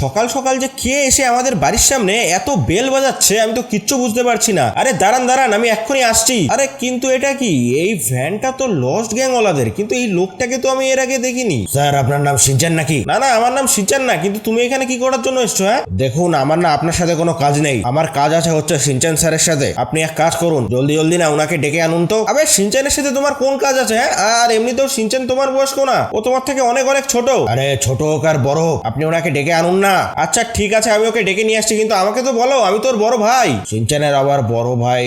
সকাল সকাল যে কে এসে আমাদের বাড়ির সামনে এত বেল বাজাচ্ছে, আমি তো কিচ্ছু বুঝতে পারছি না। আরে দাঁড়ান দাঁড়ান, আমি এক্ষুনি আসছি। আরে কিন্তু এটা কি? এই ভ্যানটা তো লস্ট গ্যাং ওলাদের কিন্তু এই লোকটাকে তো আমি এর আগে দেখিনি। স্যার, আপনার নাম সিনচান নাকি? না না, আমার নাম সিনচান না, কিন্তু তুমি এখানে কি করার জন্য এসছো হ্যাঁ? দেখুন, আমার না আপনার সাথে কোনো কাজ নেই। আমার কাজ আছে হচ্ছে সিনচান স্যারের সাথে। আপনি এক কাজ করুন, জলদি জলদি না ওনাকে ডেকে আনুন তো। আবে সিনচানের সাথে তোমার কোন কাজ আছে হ্যাঁ? আর এমনিতেও সিনচান তোমার বয়স্ক না, ও তোমার থেকে অনেক অনেক ছোট। আরে ছোট হোক আর বড় হোক, আপনি ওনাকে ডেকে আনুন না। আচ্ছা ঠিক আছে, আমি ওকে ডেকে নিয়ে আসছি, কিন্তু আমাকে তো বলো, আমি তোর বড় ভাই। সিনচানের আবার বড় ভাই।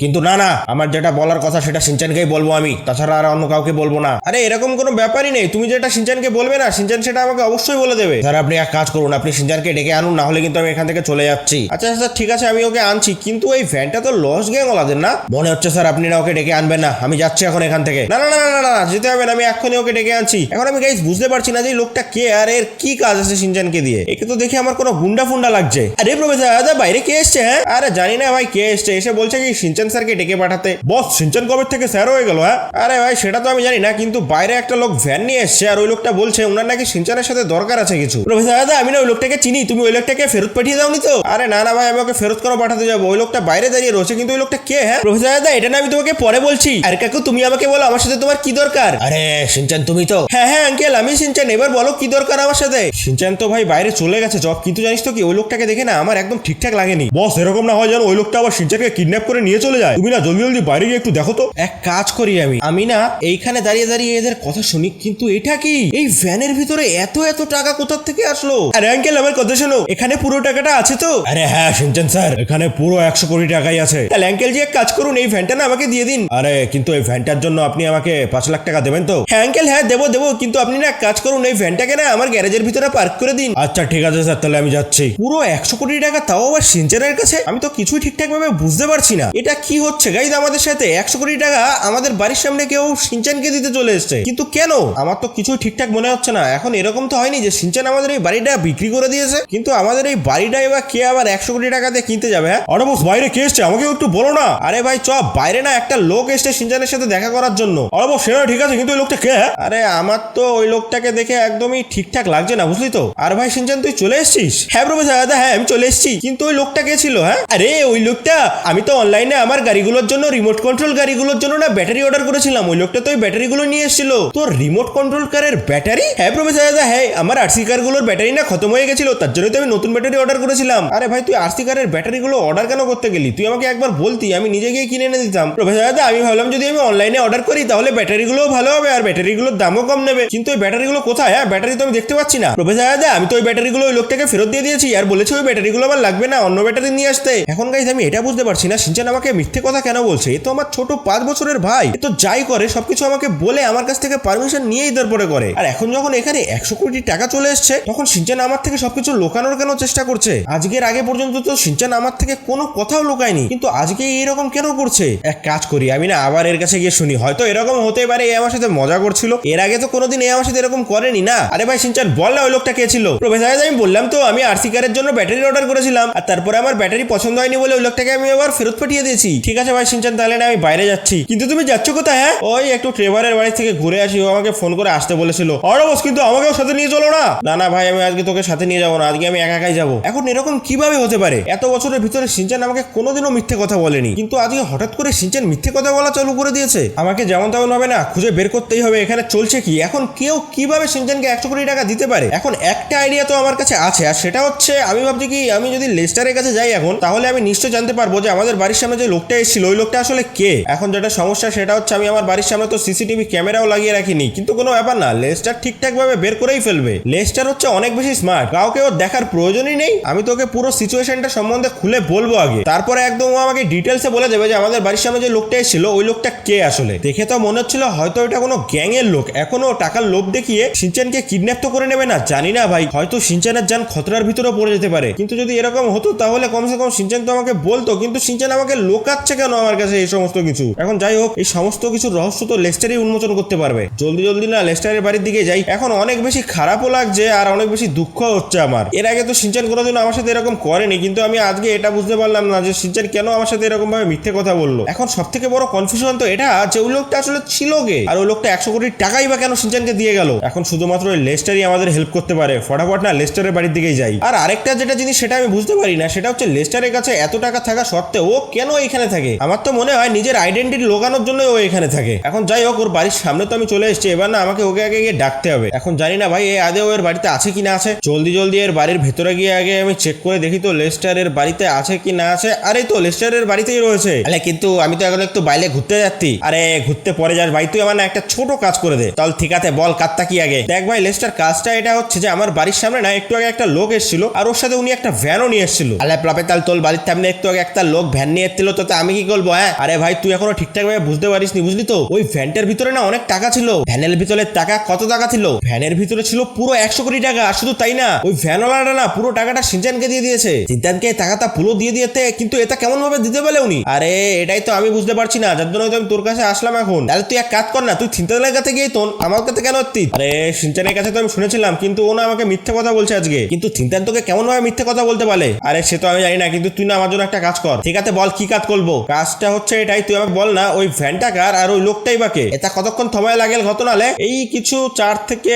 কিন্তু না না, আমার যেটা বলার কথা সেটা সিনচানকেই বলব আমি। তাছাড়া আর অন্য কাউকে বলব না। আরে, এরকম কোনো ব্যাপারই নেই। তুমি যেটা সিনচানকে বলবে না সিনচান সেটা আমাকে অবশ্যই বলে দেবে। স্যার, আপনি এক কাজ করুন, আপনি সিনচানকে ডেকে আনুন, না হলে কিন্তু আমি এখান থেকে চলে যাচ্ছি। আচ্ছা স্যার, ঠিক আছে, আমি ওকে আনছি, কিন্তু এই ভ্যানটা তো লস গ্যাং ওলাদের, না? মনে হচ্ছে, স্যার, আপনি না ওকে ডেকে আনবেন না। আমি যাচ্ছি এখন এখান থেকে। না না না না না না, যেতে হবে না, আমি এক্ষুনি ওকে ডেকে আনছি। এখন আমি গাইস বুঝতে পারছি না যে লোকটা কে, আর এর কি কাজ আছে সিনচানকে দিয়ে। একে তো দেখে আমার কোনো গুন্ডা ফুন্ডা লাগছে। আরে প্রফেসর দাদা বাইরে কে এসছে হ্যাঁ? আরে জানি না ভাই কে এসছে, এসে বলছে কি সিনচান স্যারকে ডেকে পাঠাতে। বস, সিনচান কবে থেকে স্যার হয়ে গেল হ্যাঁ? আরে ভাই, সেটা তো আমি জানি না, কিন্তু বাইরে একটা লোক ভ্যান নিয়ে এসছে আর ওই লোকটা বলছে ওনার নাকি সিনচানের সাথে দরকার আছে কিছু। প্রফেসর দাদা আমি না ওই লোকটাকে চিনি, তুমি ওই লোকটাকে ফেরত পাঠিয়ে দাওনি তো? আরে না না ভাই, আমি ওকে ফেরত কেন পাঠাতে যাব? ওই লোকটা বাইরে দাঁড়িয়ে রয়েছে, কিন্তু ওই লোকটা কে হ্যাঁ? প্রফেসর দাদা এটা না আমি তোমাকে পরে বলছি। আর কাকু, তুমি আমাকে বলো আমার সাথে তোমার কি দরকার? আরে, সিনচান তুমি তো? হ্যাঁ হ্যাঁ আঙ্কেল, আমি সিনচান, এবার বলো কি দরকার আমার সাথে? সিনচান তো ভাই বাইরে চলে গেছে জব। কিন্তু জানিস তো কি ওই লোকটাকে দেখে না আমার একদম ঠিকঠাক লাগেনি। বস এরকম না হয় যেন ওই লোকটা আবার সিনচানকে কিডন্যাপ করে নিয়ে চলে যায়। তুমি না জলদি জলদি বাইরে গিয়ে একটু দেখো তো। এক কাজ করি আমি। আমি না এইখানে দাঁড়িয়ে দাঁড়িয়ে এদের কথা শুনি কিন্তু এটা কি? এই ভ্যানের ভিতরে এত এত টাকা কোথা থেকে আসলো? আরে আঙ্কেল আমার কথা শোনো। এখানে পুরো টাকাটা আছে তো? আরে হ্যাঁ সিনচান স্যার এখানে পুরো একশো কোটি টাকাই আছে। তাহলে আঙ্কেল জি এক কাজ করুন এই ভ্যানটা না আমাকে দিয়ে দিন। আরে কিন্তু এই ভ্যানটার জন্য আপনি আমাকে পাঁচ লাখ টাকা দেবেন তো? হ্যাঁ আঙ্কেল হ্যাঁ দেবো দেবো। কিন্তু আপনি না এক কাজ করুন এই ভ্যানটাকে না আমার গ্যারেজের ভিতরে পার্ক করে দিন। আচ্ছা ঠিক আছে স্যার, তাহলে আমি যাচ্ছি। পুরো একশো কোটি টাকা তাও আবার সিনচানের কাছে? আমি তো কিছুই ঠিকঠাক ভাবে বুঝতে পারছি না। এটা কি হচ্ছে? গাইজ আমাদের সাথে একশো কোটি টাকা আমাদের বাড়ির সামনে কেউ সিনচানকে দিতে চলে এসছে। কিন্তু কেন? আমার তো কিছুই ঠিকঠাক মনে হচ্ছে না। এখন এরকম তো হয়নি যে সিনচান আমাদের এই বাড়িটা বিক্রি করে দিয়েছে। কিন্তু আমাদের এই বাড়িটাই বা কে আবার একশো কোটি টাকা দিয়ে কিনতে যাবে হ্যাঁ? আরে বস, বাইরে কে এসছে? আমাকে একটু বলো না। আরে ভাই, চ, বাইরে না, একটা লোক এসছে সিনচানের সাথে দেখা করার জন্য। আরে বস সেটা ঠিক আছে, কিন্তু ওই লোকটা কে হ্যাঁ? আরে আমার তো ওই লোকটাকে দেখে একদমই ঠিকঠাক লাগছে না, বুঝলি তো? আর ভাই, সিনচান তুই চলে এসেছিস? হ্যাঁ প্রফেসর দাদা হ্যাঁ আমি চলে এসেছি। কিন্তু ওই লোকটা কে ছিল হ্যাঁ? আরে, ওই লোকটা, আমি তো অনলাইনে আমার গাড়িগুলোর জন্য রিমোট কন্ট্রোল গাড়িগুলোর জন্য না ব্যাটারি অর্ডার করেছিলাম। ওই লোকটা তো ওই ব্যাটারিগুলো নিয়ে এসেছিল। তোর রিমোট কন্ট্রোল কারের ব্যাটারি হ্যাঁ প্রফেসর দাদা হ্যাঁ আমার আরসি কারগুলোর ব্যাটারি না খতম হয়ে গেছিল, তার জন্য তো আমি নতুন ব্যাটারি অর্ডার করেছিলাম। আরে ভাই, তুই আরসি কারের ব্যাটারিগুলো অর্ডার কেন করতে গেলি? তুই আমাকে একবার বলতি, আমি নিজে গিয়ে কিনে এনে দিতাম। প্রফেসর দাদা আমি ভাবলাম যদি আমি অনলাইনে অর্ডার করি, তাহলে ব্যাটারিগুলোও ভালো হবে, আর ব্যাটারিগুলোর দামও কম নেবে। কিন্তু ওই ব্যাটারিগুলো কোথায়? হ্যাঁ ব্যাটারি তো আমি দেখতে পাচ্ছি না। প্রফেসর দাদা আমি তো ওই ব্যাটারিগুলো ওই লোকটাকে ফেরত দিয়ে দিয়েছি। আর বলেছি ওই ব্যাটারিগুলো আবার লাগবে না অন্য ব্যাটারি নিয়ে আসতে। এখন গাইজ আমি এটা বুঝতে পারছি না। সিনচান আমাকে মিথ্যে কথা কেন বলছে? এ তো আমার ছোট পাঁচ বছরের ভাই। এ তো যাই করে, সবকিছু আমাকে বলে আমার কাছ থেকে পারমিশন নিয়েই তারপরে করে। আর এখন যখন এখানে একশো কোটি টাকা চলে এসছে, তখন সিনচান আমার থেকে সবকিছু লোকানোর কেন চেষ্টা করছে? আজকের আগে পর্যন্ত তো সিনচান আমার থেকে কোনো কথাও লোকায়নি। কিন্তু আজকে এরকম কেন করছে? এক কাজ করি, আমি না আবার এর কাছে গিয়ে শুনি। হয়তো এরকম হতে পারে এ আমার সাথে মজা করছিল। এর আগে তো কোনোদিন এ আমার সাথে এরকম করেনি না। আরে ভাই, সিনচান বল না ওই লোকটা কে ছিল? প্রফেসর আমি বললাম তো, আমি আরসি কারের জন্য ব্যাটারি অর্ডার করেছিলাম, আর তারপরে আমার ব্যাটারি পছন্দ হয়নি বলে ওই লোকটাকে আমি আবার ফেরত পাঠিয়ে দিয়েছি। ঠিক আছে ভাই, সিনচান, তাহলে আমি বাইরে যাচ্ছি। কিন্তু তুমি যাচ্ছ কোথায় হ্যাঁ? ওই একটু ট্রেভারের বাড়ি থেকে ঘুরে আসি, ও আমাকে ফোন করে আসতে বলেছিল। আরে কিন্তু আমাকেও সাথে নিয়ে চলো না। না না ভাই, আমি আজকে তোকে সাথে নিয়ে যাব না, আজকে আমি একা একাই যাব। এখন এরকম কীভাবে হতে পারে? এত বছরের ভিতরে সিনচান আমাকে কোনোদিনও মিথ্যে কথা বলেনি। কিন্তু আজকে হঠাৎ করে সিনচান মিথ্যে কথা বলা চালু করে দিয়েছে। আমাকে যেমন তেমন হবে না খুঁজে বের করতেই হবে, এখানে চলছে কি? এখন কেউ কীভাবে সিনচানকে একশো কোটি টাকা দিতে পারে? এখন একটা আইডিয়া তো আমার কাছে আছে। আর সেটা হচ্ছে, আমি ভাবছি কি, আমি যদি লেস্টারের কাছে যাই এখন, তাহলে আমি নিশ্চয় জানতে পারব যে আমাদের বাড়ির সামনে যে লোকটা এসেছিল, ওই লোকটা আসলে কে? এখন যেটা সমস্যা, সেটা হচ্ছে আমি আমার বাড়ির সামনে তো সিসিটিভি ক্যামেরাও লাগিয়ে রাখিনি। কিন্তু কোনো ব্যাপার না, লেস্টার ঠিকঠাক ভাবে বের করেই ফেলবে। লেস্টার হচ্ছে অনেক বেশি স্মার্ট কাউকে ওর দেখার প্রয়োজনই নেই। আমি তোকে পুরো সিচুয়েশনটা সম্বন্ধে খুলে বলব আগে। তারপরে একদম ও আমাকে ডিটেলসে বলে দেবে যে আমাদের বাড়ির সামনে যে লোকটা এসেছিল, ওই লোকটা কে আসলে? দেখে তো মনে হচ্ছিল হয়তো এটা কোনো গ্যাং এর লোক। এখনও টাকার লোভ দেখিয়ে সিনচানকে কিডন্যাপ তো করে নেবে না। জানি না ভাই, হয়তো সিনচানের যান খতরার ভিতরে পড়ে যেতে পারে। কিন্তু যদি এরকম হতো, তাহলে কমসে কম সিনচান তো আমাকে বলতো, কিন্তু সিনচান আমাকে লোকাচ্ছে কেন আমার কাছে এই সমস্ত কিছু? এখন যাই হোক, এই সমস্ত কিছু রহস্য তো লেস্টারই উন্মোচন করতে পারবে। জলদি জলদি না, লেস্টারের বাড়ির দিকে যাই। এখন অনেক বেশি খারাপও লাগছে আর অনেক বেশি দুঃখ হচ্ছে আমার। এর আগে তো সিনচান কোনোদিন আমার সাথে এরকম করেনি, কিন্তু আমি আজকে এটা বুঝতে পারলাম না যে সিনচান কেন আমার সাথে এরকম ভাবে মিথ্যে কথা বলল। এখন সব থেকে বড় কনফিউশন তো এটা যে ওই লোকটা আসলে ছিল গে আর ওই লোকটা একশো কোটি টাকাই বা কেন সিনচানকে দিয়ে গেল? এখন শুধুমাত্র লেস্টারই আমাদের হেল্প করতে পারে। ফটাফট না লেস্টারের বাড়ির দিকেই যাই। আর আরেকটা যেটা জিনিস সেটা আমি বুঝতে পারি না, সেটা হচ্ছে লেস্টারের কাছে এত টাকা থাকা সত্ত্বেও ও কেন এখানে থাকে? আমার তো মনে হয় নিজের আইডেন্টিটি লোকানোর জন্য ও এখানে থাকে। এখন যাই হোক, ওর বাড়ির সামনে তো আমি চলে এসেছি, এবার না আমাকে ওকে আগে গিয়ে ডাকতে হবে। এখন জানি না ভাই, এ আদেও এর বাড়িতে আছে কি না আছে? জলদি জলদি এর বাড়ির ভেতরে গিয়ে আগে আমি চেক করে দেখি তো লেস্টারের বাড়িতে আছে কি না আছে। আরে তো লেস্টারের বাড়িতেই রয়েছে। আরে কিন্তু আমি তো এখন একটু বাইরে ঘুরতে যাচ্ছি। আরে ঘুরতে পরে যাস ভাই, তুই আমার একটা ছোট কাজ করে দে। তাহলে ঠিক আছে বল, কাজটা কি আগে? দেখ ভাই, লেস্টার কাজটা এটা হচ্ছে যে আমার বাড়ির সামনে না, একটু আগে একটা লোক এসেছিল আর ওর সাথে উনি একটা ভ্যানও নিয়ে এসেছিল। আলে প্লাপে তাল তোর বাড়ির সামনে একটু আগে একটা লোক ভ্যান নিয়ে এসেছিল, তো আমি কি করব হ্যাঁ? আরে ভাই, তুই এখনও ঠিকঠাক ভাবে বুঝতে পারিস নি বুঝলি তো? ওই ভ্যানটার ভিতরে না অনেক টাকা ছিল। ভ্যানের ভিতরে টাকা কত টাকা ছিল? ভ্যানের ভিতরে ছিল পুরো একশো কোটি টাকা, আর শুধু তাই না, ওই ভ্যানওয়ালাটা না পুরো টাকাটা সিনচানকে দিয়ে দিয়েছে। সিনচানকে টাকাটা পুরো দিয়ে দিয়েতে কিন্তু এটা কেমন ভাবে দিতে পারে উনি? আরে, এটাই তো আমি বুঝতে পারছি না, যার জন্য আমি তোর কাছে আসলাম এখন। তাহলে তুই এক কাজ কর না, তুই থিন্তানের কাছে গিয়ে তোন আমার কাছে কেন এসছিস? আরে, সিনচানের কাছে তো আমি শুনেছিলাম, কিন্তু ও না আমাকে মিথ্যে কথা বলছে আজকে। কিন্তু থিন্তান তোকে কেমন ভাবে মিথ্যে কথা বলতে পারে? আরে সে তো আমি জানি না, কিন্তু তুই না আমার জন্য একটা কাজ কর। ঠিক আছে, বল কি কাজ করব? কাজটা হচ্ছে এটাই, তুই আমাকে বল না, ওই ভ্যানটা কার আর ওই লোকটাই বাকে এটা কতক্ষণ সময় লাগে ঘটনালে এই কিছু চার থেকে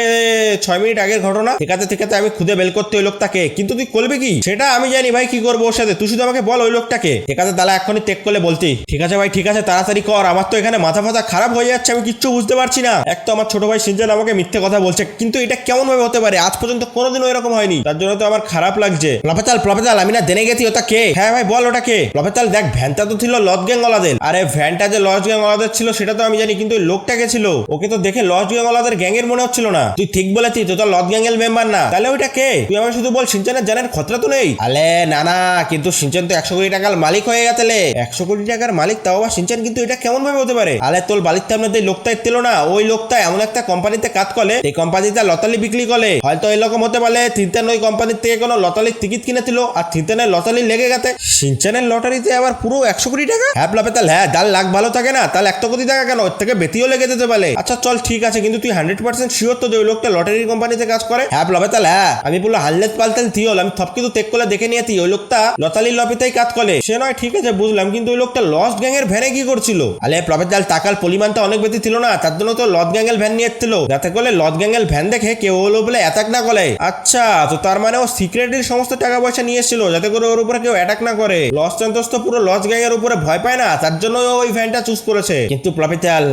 ছয় মিনিট আগের ঘটনা। ঠিক আছে ঠিক আছে, আমি খুদে বেল করতে ওই লোকটাকে। কিন্তু তুই করবি কি? সেটা আমি জানি ভাই, কি করব ওর সাথে? তুই শুধু আমাকে বল ওই লোকটাকে। ঠিক আছে তাহলে এখনই টেক করলে বলতি। ঠিক আছে ভাই, ঠিক আছে, তাড়াতাড়ি কর। আমার তো এখানে মাথা ফাথা খারাপ হয়ে যাচ্ছে, আমি কিচ্ছু বুঝতে পারছি না। এক তো আমার ছোট ভাই সিনজান আমাকে মিথ্যে কথা বলছে। কিন্তু এটা কেমন ভাবে হতে পারে? আজ পর্যন্ত কোনোদিনও এরকম হয়নি। তার জন্য তো আমার খারাপ লাগছে। প্লপেতাল প্লপেতাল আমি না দেনে গেছি ওটা কে? হ্যাঁ ভাই, বল ওটা কে? প্লপেতাল দেখ, ভ্যানটা তো ছিল লজ গ্যাং ওলাদের আরে, ভ্যানটা যে লজ গ্যাং ওলাদের ছিল, সেটা তো আমি জানি, কিন্তু ওই লোকটা কে ছিল? ওকে তো দেখে লজ গ্যাং ওলাদের গ্যাংয়ের মনে হচ্ছিল না। তুই ঠিক বলেছিস তো তোর লজ গ্যাং এর মেম্বার না। তাহলে ওইটা কে? তুই আমাকে শুধু বল, সিনচানের জানের খতরা তো নেই? আলে, না না, কিন্তু সিনচান তো একশো কোটি টাকার মালিক হয়ে গেছে লে। একশো কোটি টাকার মালিক, তাও আবার সিনচান কিন্তু এটা কেমন ভাবে হতে পারে? আলে, তোর বালির সামনে যে লোকটা এসেছিল না। ওই লোকটা এমন একটা কোম্পানিতে কাজ করে এই কোম্পানিতে লতালি বিক্রি করে। হয়তো এরকম হতে পারে তিনটান ওই কোম্পানির থেকে কোনো লতালির টিকিট কিনেছিল আর তিনটানের লতালি লেগে গেছে সিনচানের লটারিতে আবার পুরো একশো কোটি টাকা হ্যাঁ প্লাপে তাহলে হ্যাঁ ডাল লাখ ভালো থাকে না তাহলে একটা কোটি টাকা কেন ওর থেকে বেতিও লেগে যেতে পারে আচ্ছা চল ঠিক আছে কিন্তু তুই হান্ড্রেড পার্সেন্ট শিওর তো যে ওই লোকটা লটারি কোম্পানিতে কাজ করে হ্যাঁ প্লাপে তাহলে হ্যাঁ আমি বলল হাল্লেত পাল্টাল থিওল আমি সব কিছু টেক করে দেখে নিয়েছি ওই লোকটা লতালির লবিতেই কাজ করে সে নয় ঠিক আছে বুঝলাম কিন্তু ওই লোকটা লস্ট গ্যাং এর ভ্যানে কি করছিল আলে প্লাপে তাল টাকার পরিমাণটা অনেক বেশি ছিল না তার জন্য তো লজ গ্যাং এর ভ্যান নিয়ে এসেছিল যাতে করে লজ গ্যাং এর ভ্যান দেখে কেউ হলো বলে অ্যাটাক না করে আচ্ছা তো তার মানে ও সিক্রেটের সমস্ত টাকা পয়সা নিয়ে এসেছিল যাতে করে ওর উপরে কেউ অ্যাটাক না করে। লস চান্তস তো পুরো লস গ্যাং এর উপরে ভয় পায় না, তার জন্য ওই ভ্যানটা চুজ করেছে। কিন্তু প্রফিটাল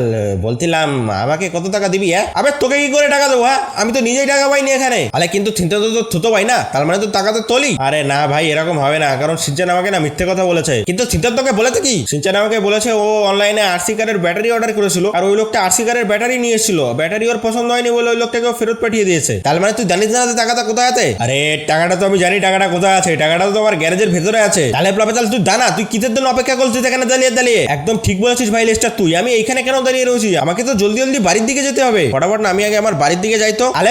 বলছিলাম, আমাকে কত টাকা দিবি হ্যাঁ? আবে, তোকে কি করে টাকা দেবো হ্যাঁ? আমি তো নিজেই টাকা পাইনি এখানে। আরে, কিন্তু চিন্তা তো থুতো ভাই না, তার মানে তো টাকা তো তোলি। আরে না ভাই, এরকম হবে না, কারণ সিনচান আমাকে না মিথ্যে কথা বলেছে। কিন্তু চিন্তা তোকে বলেছে কি? সিনচান আমাকে বলেছে ও অনলাইনে আরসি কারের ব্যাটারি অর্ডার করেছিল, আর ওই লোকটা আরসি কারের ব্যাটারি নিয়ে এসেছিল। ব্যাটারি ওর পছন্দ হয়নি বলে ওই লোকটাকে ফেরত পাঠিয়ে দিয়েছে। তার মানে তুই জানিস না যে টাকাটা কোথায় আছে? আরে, টাকাটা তো আমি জানি, টাকাটা কোথায় আছে? টাকাটা তো আমার গ্যারেজের ভেতরে আছে। তাহলে প্লাবে তাহলে তুই জানা তুই কিসের জন্য অপেক্ষা করছিস এখানে দাঁড়িয়ে দাঁড়িয়ে? একদম ঠিক বলেছিস ভাই লেস্টার তুই আমি এইখানে কেন দাঁড়িয়ে রয়েছি? আমাকে তো জলদি জলদি বাড়ির দিকে যেতে হবে। ফটাফট না, আমি আগে আমার বাড়ির দিকে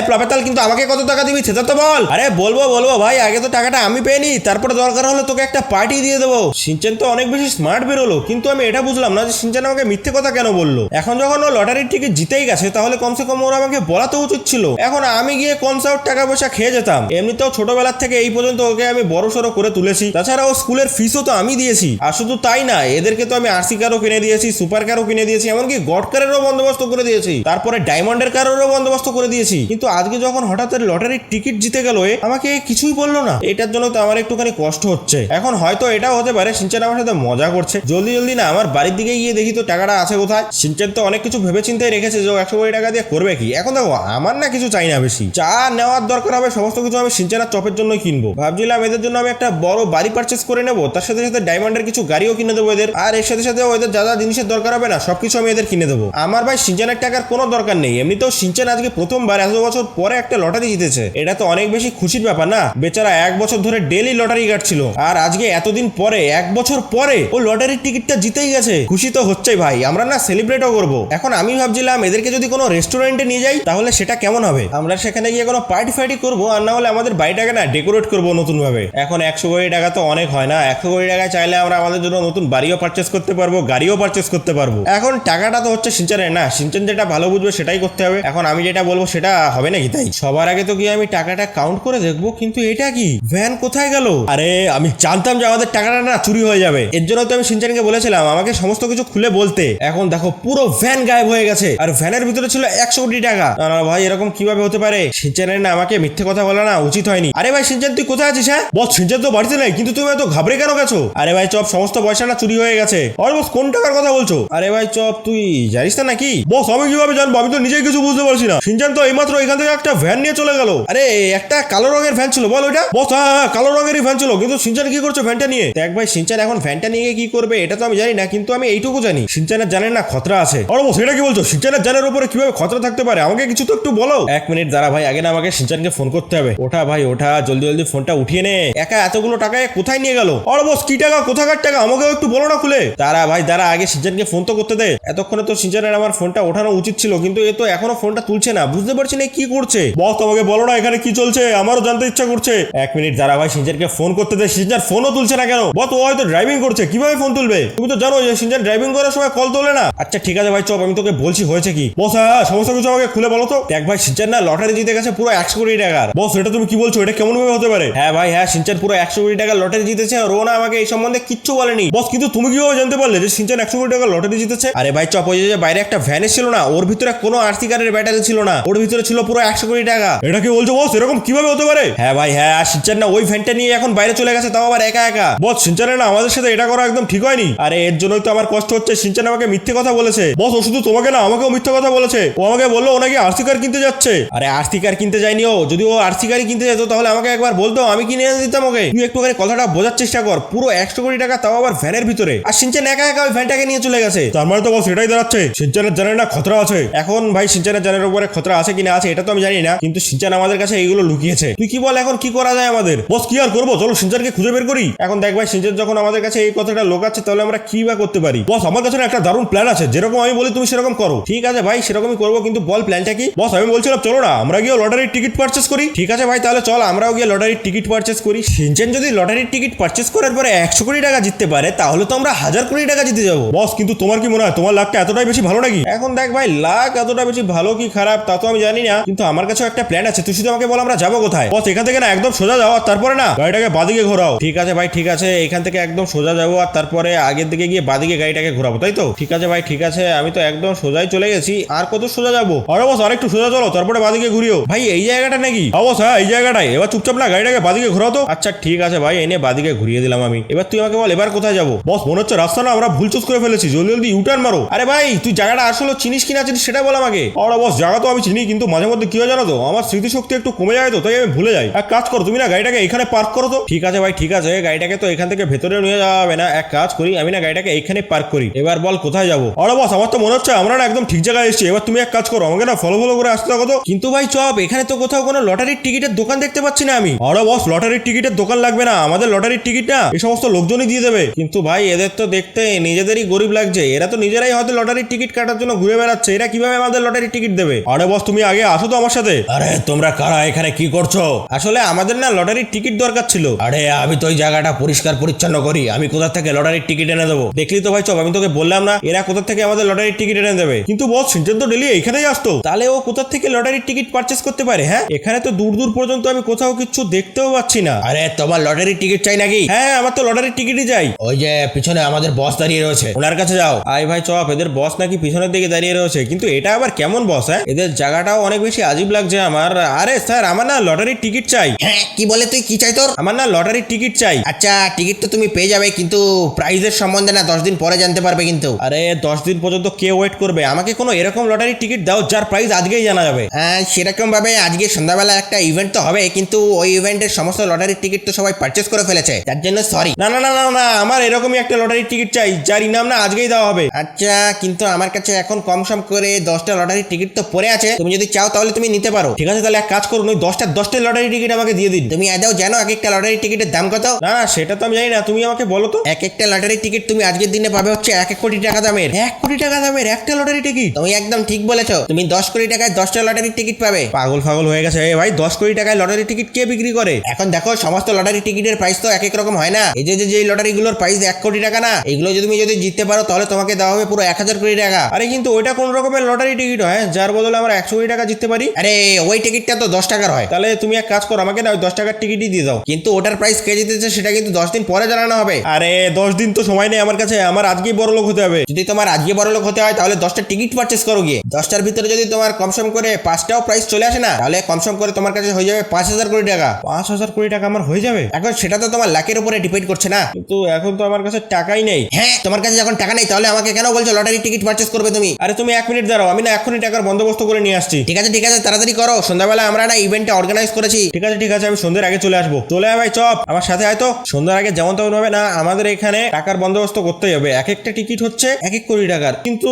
প্লাবেতাল কিন্তু আমাকে কত টাকা দিবি সেটা তো বল। আরে বলব বলব ভাই, আগে তো টাকাটা আমি পেয়ে নি তারপরে দরকার হলে তোকে একটা পার্টি দিয়ে দেবো। সিনচেন তো অনেক বেশি স্মার্ট বেরোলো, কিন্তু আমি এটা বুঝলাম না যে সিনচেন আমাকে মিথ্যে কথা কেন বলল। এখন যখন ও লটারির টিকিট জিতেই গেছে, তাহলে কমসে কম ওরা আমাকে বলা তো উচিত ছিল। এখন আমি গিয়ে কনসার্ট টাকা পয়সা খেয়ে যেতাম। এমনিতেও ছোটবেলার থেকে এই পর্যন্ত ওকে আমি বড় সড়ো করে তুলেছি। তাছাড়া ও স্কুলের ফিসও তো আমি দিয়েছি। আর শুধু তাই না, এদেরকে তো আমি আরসি কারও কিনে দিয়েছি, সুপার কারও কিনে দিয়েছি, এমনকি গড কারেরও বন্দোবস্ত করে দিয়েছি। তারপরে ডায়মন্ডের কারেরও বন্দোবস্ত করে দিয়েছি। কিন্তু আজকে যখন হঠাৎ লটারির টিকিট জিতে গেল আমাকে কিছুই বলল না। এটার জন্য তো আমার একটুখানি কষ্ট হচ্ছে। এখন হয়তো এটাও হতে পারে, সিনচান আমার সাথে মজা করছে। জলদি জলদি না, আমার বাড়ির দিকে গিয়ে দেখি তো টাকাটা আছে কোথায়। সিনচান তো অনেক কিছু ভেবে চিন্তায় রেখেছে যে একশো কোটি টাকা দিয়ে করবে কি। এখন দেখো, আমার না কিছু চাই না বেশি। যা নেওয়ার দরকার হবে সমস্ত কিছু আমি সিনচানার চপের জন্য কিনবো। ভাবছিলাম এদের জন্য আমি একটা বড় বাড়ি পারচেস করে নেব, তার সাথে সাথে ডায়মন্ডের কিছু গাড়িও কিনে দেবো এদের। আর এর সাথে সাথে ওদের যা যা জিনিসের দরকার হবে না, সবকিছু আমি এদের কিনে দেবো। আমার ভাই সিনচানের টাকার কোনো দরকার নেই, এমনিতেও সিনচান আজকে প্রথমবার এত বছর পরে একটা লটারি জিতেছে। এটা তো অনেক বেশি খুশির ব্যাপার না? বেচারা এক বছর ধরে ডেলি লটারি কাটছিল। আর আজকে এতদিন পরে, এক বছর পরে, ও লটারির টিকিটটা জিতেই গেছে। খুশি তো হচ্ছেই ভাই, আমরা না সেলিব্রেটও করব। এখন আমি ভাবছিলাম এদেরকে যদি কোনো রেস্টুরেন্টে নিয়ে যাই, তাহলে সেটা কেমন হবে? আমরা সেখানে গিয়ে কোনো পার্টি ফার্টি করব আর না হলে আমাদের বাড়িটাকে না ডেকোরেট করব নতুন ভাবে এখন একশো কোটি টাকা তো অনেক হয় না, একশো কোটি টাকা চাইলে আমরা আমাদের জন্য নতুন বাড়িও পারচেস করতে পারব, গাড়িও পারচেস করতে পারব। এখন টাকাটা তো হচ্ছে সিনচানের না সিনচান যেটা ভালো বুঝবে সেটাই করতে হবে। এখন আমি যেটা বলব সেটা হবে নাকি তাই? সবার আগে তো গিয়ে আমি টাকাটা কাউন্ট করে দেখব, কিন্তু এটা কি? ভ্যান কোথায় গেল? আরে, আমি জানতাম যে আমাদের টাকাটা না চুরি হয়ে যাবে। এর জন্য তো আমি সিনচানকে বলেছিলাম, আমাকে সমস্ত কিছু খুলে বলতে। এখন দেখো, পুরো ভ্যান গায়েব হয়ে গেছে। আর ভ্যানের ভিতরে ছিল একশো কোটি টাকা। ভাই, এরকম কীভাবে হতে পারে? সিনচানের না আমাকে মিথ্যে কথা বলা না উচিত হয়নি। আরে ভাই সিনচান তুই কোথায় আছিস হ্যাঁ? বস সিনচান তো বাড়িতে নেই কিন্তু তুমি এত ঘাবড়ে কেন গেছো? আরে ভাই চপ সমস্ত পয়সা না চুরি হয়ে গেছে। আর বস কোন টাকার কথা বলছো? আরে ভাই চপ তুই জানিস না নাকি? বস আমি কীভাবে জানব? আমি তো নিজেই কিছু বুঝতে পারছি না। সিনচান তো এইমাত্র এখান থেকে একটা ভ্যান নিয়ে চলে গেল। আরে একটা কালো রঙের ভ্যান ছিল বল ওইটা। বস হ্যাঁ হ্যাঁ, কালো রঙেরই ভ্যান ছিল কিন্তু সিনচান কি করছ ভ্যানটা নিয়ে? দেখ ভাই সিনচান এখন ভ্যানটা নিয়ে কি করবে এটা তো আমি জানি না কিন্তু আমি এইটুকু জানি। সিনচানের জানেন না খতরা আছে। আরে বস এটা কি বলছো? সিনচানের জানের উপরে কীভাবে খতরা থাকতে পারে? আমাকে কিছু তো একটু বলো। এক মিনিট দাঁড়া ভাই আগে না আমাকে সিনচানকে ফোন করতে হবে। ওঠা ভাই ওঠা জলদি জলদি ফোনটা উঠিয়ে নে। একা এতগুলো টাকা কোথায় নিয়ে গেল? আরে বস কি টাকা কোথাকার টাকা? আমাকেও একটু বলো না খুলে। দাঁড়া ভাই দাঁড়া আগে সিনচানকে ফোন তো করতে দে। এতক্ষণে তো সিনচানের আমার ফোনটা ওঠানো উচিত ছিল কিন্তু এ তো এখনও ফোনটা তুলছে না। বুঝতে পারছি না কি করছে। বস তোমাকে বলো না এখানে কি চলছে আমারও জানতে ইচ্ছা করছে। এক মিনিট দাঁড়া ভাই সিনচানকে ফোন করতে দে। সিনচান ফোনও তুলছে না কেন? বস ও হয়তো ড্রাইভিং করছে কীভাবে ফোন তুলবে? তুমি তো জানো যে সিনচান ড্রাইভিং করার সময় কল তোলে না। আচ্ছা ঠিক আছে ভাই চপ আমি তোকে বলছি হয়েছে কি? বস হ্যাঁ হ্যাঁ, সমস্ত কিছু আমাকে খুলে বলো তো। দেখ ভাই সিনচান না লটারি জিতে গেছে পুরো একশো কোটি টাকার বস, এটা তুমি কি বলছো? এটা কেমন ভাবে হতে পারে? হ্যাঁ ভাই হ্যাঁ সিনচান পুরো একশো কোটি টাকার লটারি জিতেছে আর ও আমাকে এই সম্বন্ধে কিচ্ছু বলেনি। বস, কিন্তু তুমি কীভাবে জানতে পারলে যে সিনচান একশো কোটি টাকার লটারি জিতেছে? আরে ভাই, চপ ওই যে বাইরে একটা ভ্যানে ছিল না। ওর ভিতরে কোনো আর্থিকারের ব্যাটারি ছিল না। ওর ভিতরে ছিল পুরো একশো কোটি টাকা। এটা কি বলছো বস? এরকম কীভাবে হতে পারে? হ্যাঁ ভাই হ্যাঁ আর সিনচান না ওই ভ্যানটা নিয়ে এখন বাইরে চলে গেছে, তাও আবার একা একা। বস সিনচানের না আমাদের সাথে এটা করা একদম ঠিক হয়নি। আরে এর জন্যই তো আমার কষ্ট হচ্ছে। সিনচান আমাকে মিথ্যে কথা বলেছে। বস, ও শুধু তোমাকে না, আমাকেও মিথ্যে কথা বলেছে। ও আমাকে বলল ও নাকি আর্থিকার কিনতে যাচ্ছে। আরে আর্থিকার কিনতে যায়নি ও। যদি ও আর্থিকারই কিনতে যেত তাহলে আমাকে একবার বলতো আমি কিনে এনে দিতাম ওকে। তুই একটুখানি কথাটা বোঝার চেষ্টা কর পুরো একশো কোটি টাকা তাও আবার ভ্যানের ভিতরে। আর সিনচান একা একা ওই ভ্যানটাকে নিয়ে চলে গেছে। তার মানে তো বস এটাই দাঁড়াচ্ছে। সিনচানের জানের না খতরা আছে। এখন ভাই সিনচানের জানের উপরে খতরা আছে কিনা আছে এটা তো আমি জানি না কিন্তু সিনচান আমাদের কাছে এইগুলো লুকিয়েছে। তুই কি বল এখন কি করা যায় আমাদের? বস কি আর করব? চলো সিনচানকে খুঁজে বের করি। এখন দেখ ভাই সিনচান যখন আমাদের কাছে এই কথাটা লোকাচ্ছে তাহলে আমরা কি বা করতে পারি? বস আমার কাছে একটা দারুণ প্ল্যান আছে। যেরকম আমি বলি তুমি সেরকম করো। ঠিক আছে ভাই সেরকমই করব কিন্তু বল প্ল্যানটা কি? বস আমি বলছিলাম চলো না আমরা গিয়ে লটারির টিকিট পারচেস করি। ঠিক আছে ভাই, তাহলে চল, আমরাও গিয়ে লটারির টিকিট পারচেস করি। সিনচেন যদি লটারির টিকিট পারচেস করার পরে একশো কোটি টাকা জিততে পারে, তাহলে তো আমরা হাজার কোটি টাকা জিতে যাব। বস, কিন্তু তোমার কি মনে হয়? তোমার লাখটা এতটাই বেশি ভালো নাকি? এখন দেখ ভাই লাখ এতটা বেশি ভালো কি খারাপ, তা তো আমি জানি না। কিন্তু আমার কাছেও একটা প্ল্যান আছে, তুই শুধু আমাকে বল আমরা যাব কোথায়? বস, এখান থেকে না একদম সোজা যাও আর তারপরে না গাড়িটাকে বাদিকে ঘোরাও। ঠিক আছে ভাই, ঠিক আছে, এখান থেকে একদম সোজা যাব আর তারপরে আগের দিকে গিয়ে বাদিকে গাড়িটাকে ঘোরাবো, তাই তো? ঠিক আছে ভাই, ঠিক আছে, আমি তো একদম সোজাই চলে গেছি, আর কত সোজা যাব? আরে বস, আরেকটু সোজা চলো, তারপরে বাদিকে ঘুরিও। ভাই, এই জায়গাটা নাকি? অবশ্য হ্যাঁ এই জায়গাটাই এবার চুপচাপ না, গাড়িটাকে বাদিকে ঘোরাও তো আচ্ছা ঠিক আছে ভাই, এনে বাদিকে ঘুরিয়ে দিলাম আমি। এবার তুই আমাকে বল, এবার কোথায় যাব? বস, মনে হচ্ছে রাস্তা না, আমরা ভুল চুজ করে ফেলেছি। জলদি জলদি ইউটার্ন মারো। আরে ভাই, তুই জায়গাটা আসলে চিনিস কিনা চিনিস সেটা বল আমাকে। আরে বস, জায়গা তো আমি চিনি, কিন্তু মাঝে মধ্যে কি হয় জানো তো? আমার স্মৃতিশক্তি একটু কমে যায় তো, তাই আমি ভুলে যাই। এক কাজ করো, তুমি না গাড়িটাকে এখানে পার্ক করো তো। ঠিক আছে ভাই, ঠিক আছে, গাড়িটাকে তো এখান থেকে ভেতরে নিয়ে যাওয়া হবে না। এক কাজ করি, আমি না গাড়িটাকে এখানে পার্ক করি। এবার বল, কোথায় যাব? আরে বস, আমার তো মনে হচ্ছে আমরা না একদম ঠিক জায়গায় এসেছি। এবার তুমি এক কাজ করো, আমাকে না ফলো ফলো করে আসতে থাকো তো। কিন্তু ভাই, চপ, এখানে তো কোথাও কোনো লটারির টিকিটের দোকান দেখতে পাচ্ছি না আমি। আরে বস লটারির টিকিটের দোকান লাগবে না। আমাদের লটারির টিকিট না এই সমস্ত লোকজনই দিয়ে দেবে। কিন্তু ভাই এদের তো দেখতে নিজেদেরই গরিব লাগছে। এরা তো নিজেরাই হয়তো লটারির টিকিট কাটার জন্য ঘুরে বেড়াচ্ছে। এরা কীভাবে আমাদের লটারির টিকিট দেবে? আরে বস তুমি আগে আসো তো আমার সাথে। আরে তোমরা কারা? এখানে কি করছ? আসলে আমাদের না লটারির টিকিট দরকার ছিল। আরে আমি তো ওই জায়গাটা পরিষ্কার পরিচ্ছন্ন করি। আমি কোথা থেকে লটারির টিকিট এনে দেবো? দেখলি তো ভাই চপ আমি তোকে বললাম না এরা কোথা থেকে আমাদের লটারির টিকিট এনে দেবে? কিন্তু বস সিনচেন তো ডেলি এখানেই আসতো। তাহলে ও কোথা থেকে লটারির টিকিট পারচেস করতে পারে হ্যাঁ? এখানে তো দূর দূর পর্যন্ত আমি কোথাও কিছু দেখতেও পাচ্ছি না। আরে তোমার লটারির টিকিট চাই নাকি? হ্যাঁ আমার তো লটারির টিকিটই চাই। ওই যে পিছনে আমাদের বস দাঁড়িয়ে রয়েছে। ওনার কাছে যাও। আই ভাই চপ এদের বস নাকি পিছনের দিকে দাঁড়িয়ে রয়েছে। কিন্তু এটা আবার কেমন বস হ্যাঁ? এদের জায়গাটাও অনেক বেশি আজীব লাগছে আমার। আরে স্যার আমার না লটারির টিকিট চাই। হ্যাঁ কি বলে তুই? কি চাই তোর? আমার না লটারির টিকিট চাই। আচ্ছা টিকিট তো তুমি পেয়ে যাবে কিন্তু প্রাইজের সম্বন্ধে না দশ দিন পরে জানতে পারবে কিন্তু। আরে দশ দিন পর্যন্ত কে ওয়েট করবে? আমাকে কোনো এরকম লটারি টিকিট দাও যার প্রাইস আজকেই জানা যাবে। হ্যাঁ সেরকম ভাবে আজকে সন্ধ্যাবেলা একটা ইভেন্ট তো হবে কিন্তু ওই ইভেন্টের সমস্ত লটারির টিকিট তো সবাই পারচেস করে ফেলেছে। তার জন্য সরি না না না না না আমার এরকমই একটা লটারির টিকিট চাই যার ইনাম না আজকেই দেওয়া হবে। আচ্ছা কিন্তু আমার কাছে এখন কম সম করে দশটা লটারির টিকিট তো পড়ে আছে। তুমি যদি চাও তাহলে তুমি নিতে পারো। ঠিক আছে তাহলে এক কাজ করুন ওই দশটা দশটা লটারি টিকিট আমাকে দিয়ে দিন। তুমি আদৌ জানো এক একটা লটারির টিকিটের দাম কত? না সেটা তো আমি জানি না তুমি আমাকে বলো তো। এক একটা লটারির টিকিট তুমি আজকের দিনে পাবে হচ্ছে এক এক কোটি টাকা দামের। এক কোটি টাকা দামের একটা লটারি টিকিট তুমি একদম ঠিক বলেছ। তুমি দশ কোটি টাকায় দশটা লটারির টিকিট পাবে। পাগল ফাগল হয়ে গেছে এ ভাই, দশ কোটি টাকায় লটারি টিকিট কে বিক্রি করে? এখন দেখো, সমস্ত লটারি টিকিটের প্রাইস তো এক এক রকম হয় না। এই যে- যে লটারিগুলোর প্রাইস এক কোটি টাকা না এগুলো যদি তুমি যদি জিততে পারো, তাহলে তোমাকে দেওয়া হবে পুরো এক হাজার কোটি টাকা। আরে কিন্তু ওইটা কোন রকমের লটারি টিকিট হয়? যার বদলে আমরা একশো কোটি টাকা জিততে পারি? আরে, ওই টিকিটটা তো দশ টাকার হয়। তাহলে তুমি এক কাজ করো, আমাকে না ওই দশ টাকার টিকিটই দিয়ে দাও। কিন্তু ওটার প্রাইস কে জিতেছে, সেটা কিন্তু দশ দিন পরে জানানো হবে। আরে, দশ দিন তো সময় নেই আমার কাছে, আমার আজকেই বড় লোক হতে হবে। যদি তোমার আজকে বড় লোক হতে হয়, তাহলে দশটা টিকিট পারচেস করো গিয়ে। দশটার ভিতরে যদি তোমার কমসম করে পাঁচটাও প্রাইস চলে আসে না, তাহলে কমসম করে তোমার কাছে হয়ে যাবে পাঁচ হাজার কোটি টাকা। পাঁচ হাজার কোটি টাকা আমার হয়ে যাবে? এখন সেটা তো তোমার লাকের উপরে ডিপেন্ড করছে না। কিন্তু এখন তো আমার কাছে টাকাই নেই। হ্যাঁ তোমার কাছে যখন টাকা নেই তাহলে আমাকে কেন বলছো লটারি টিকিট পারচেস করবে তুমি? আরে তুমি এক মিনিট দাঁড়াও আমি না এখনই টাকার বন্দোবস্ত করে নিয়ে আসছি। ঠিক আছে ঠিক আছে তাড়াতাড়ি করো। সন্ধ্যাবেলা আমরা না ইভেন্টটা অর্গানাইজ করেছি। ঠিক আছে ঠিক আছে আমি সন্ধ্যের আগে চলে আসব। চলে আয় ভাই চপ। আমার সাথে আয় তো। সন্ধ্যার আগে যেমন তেমন হবে না আমাদের এখানে টাকার বন্দোবস্ত করতেই হবে। এক একটা টিকিট হচ্ছে এক এক কোটি টাকার। কিন্তু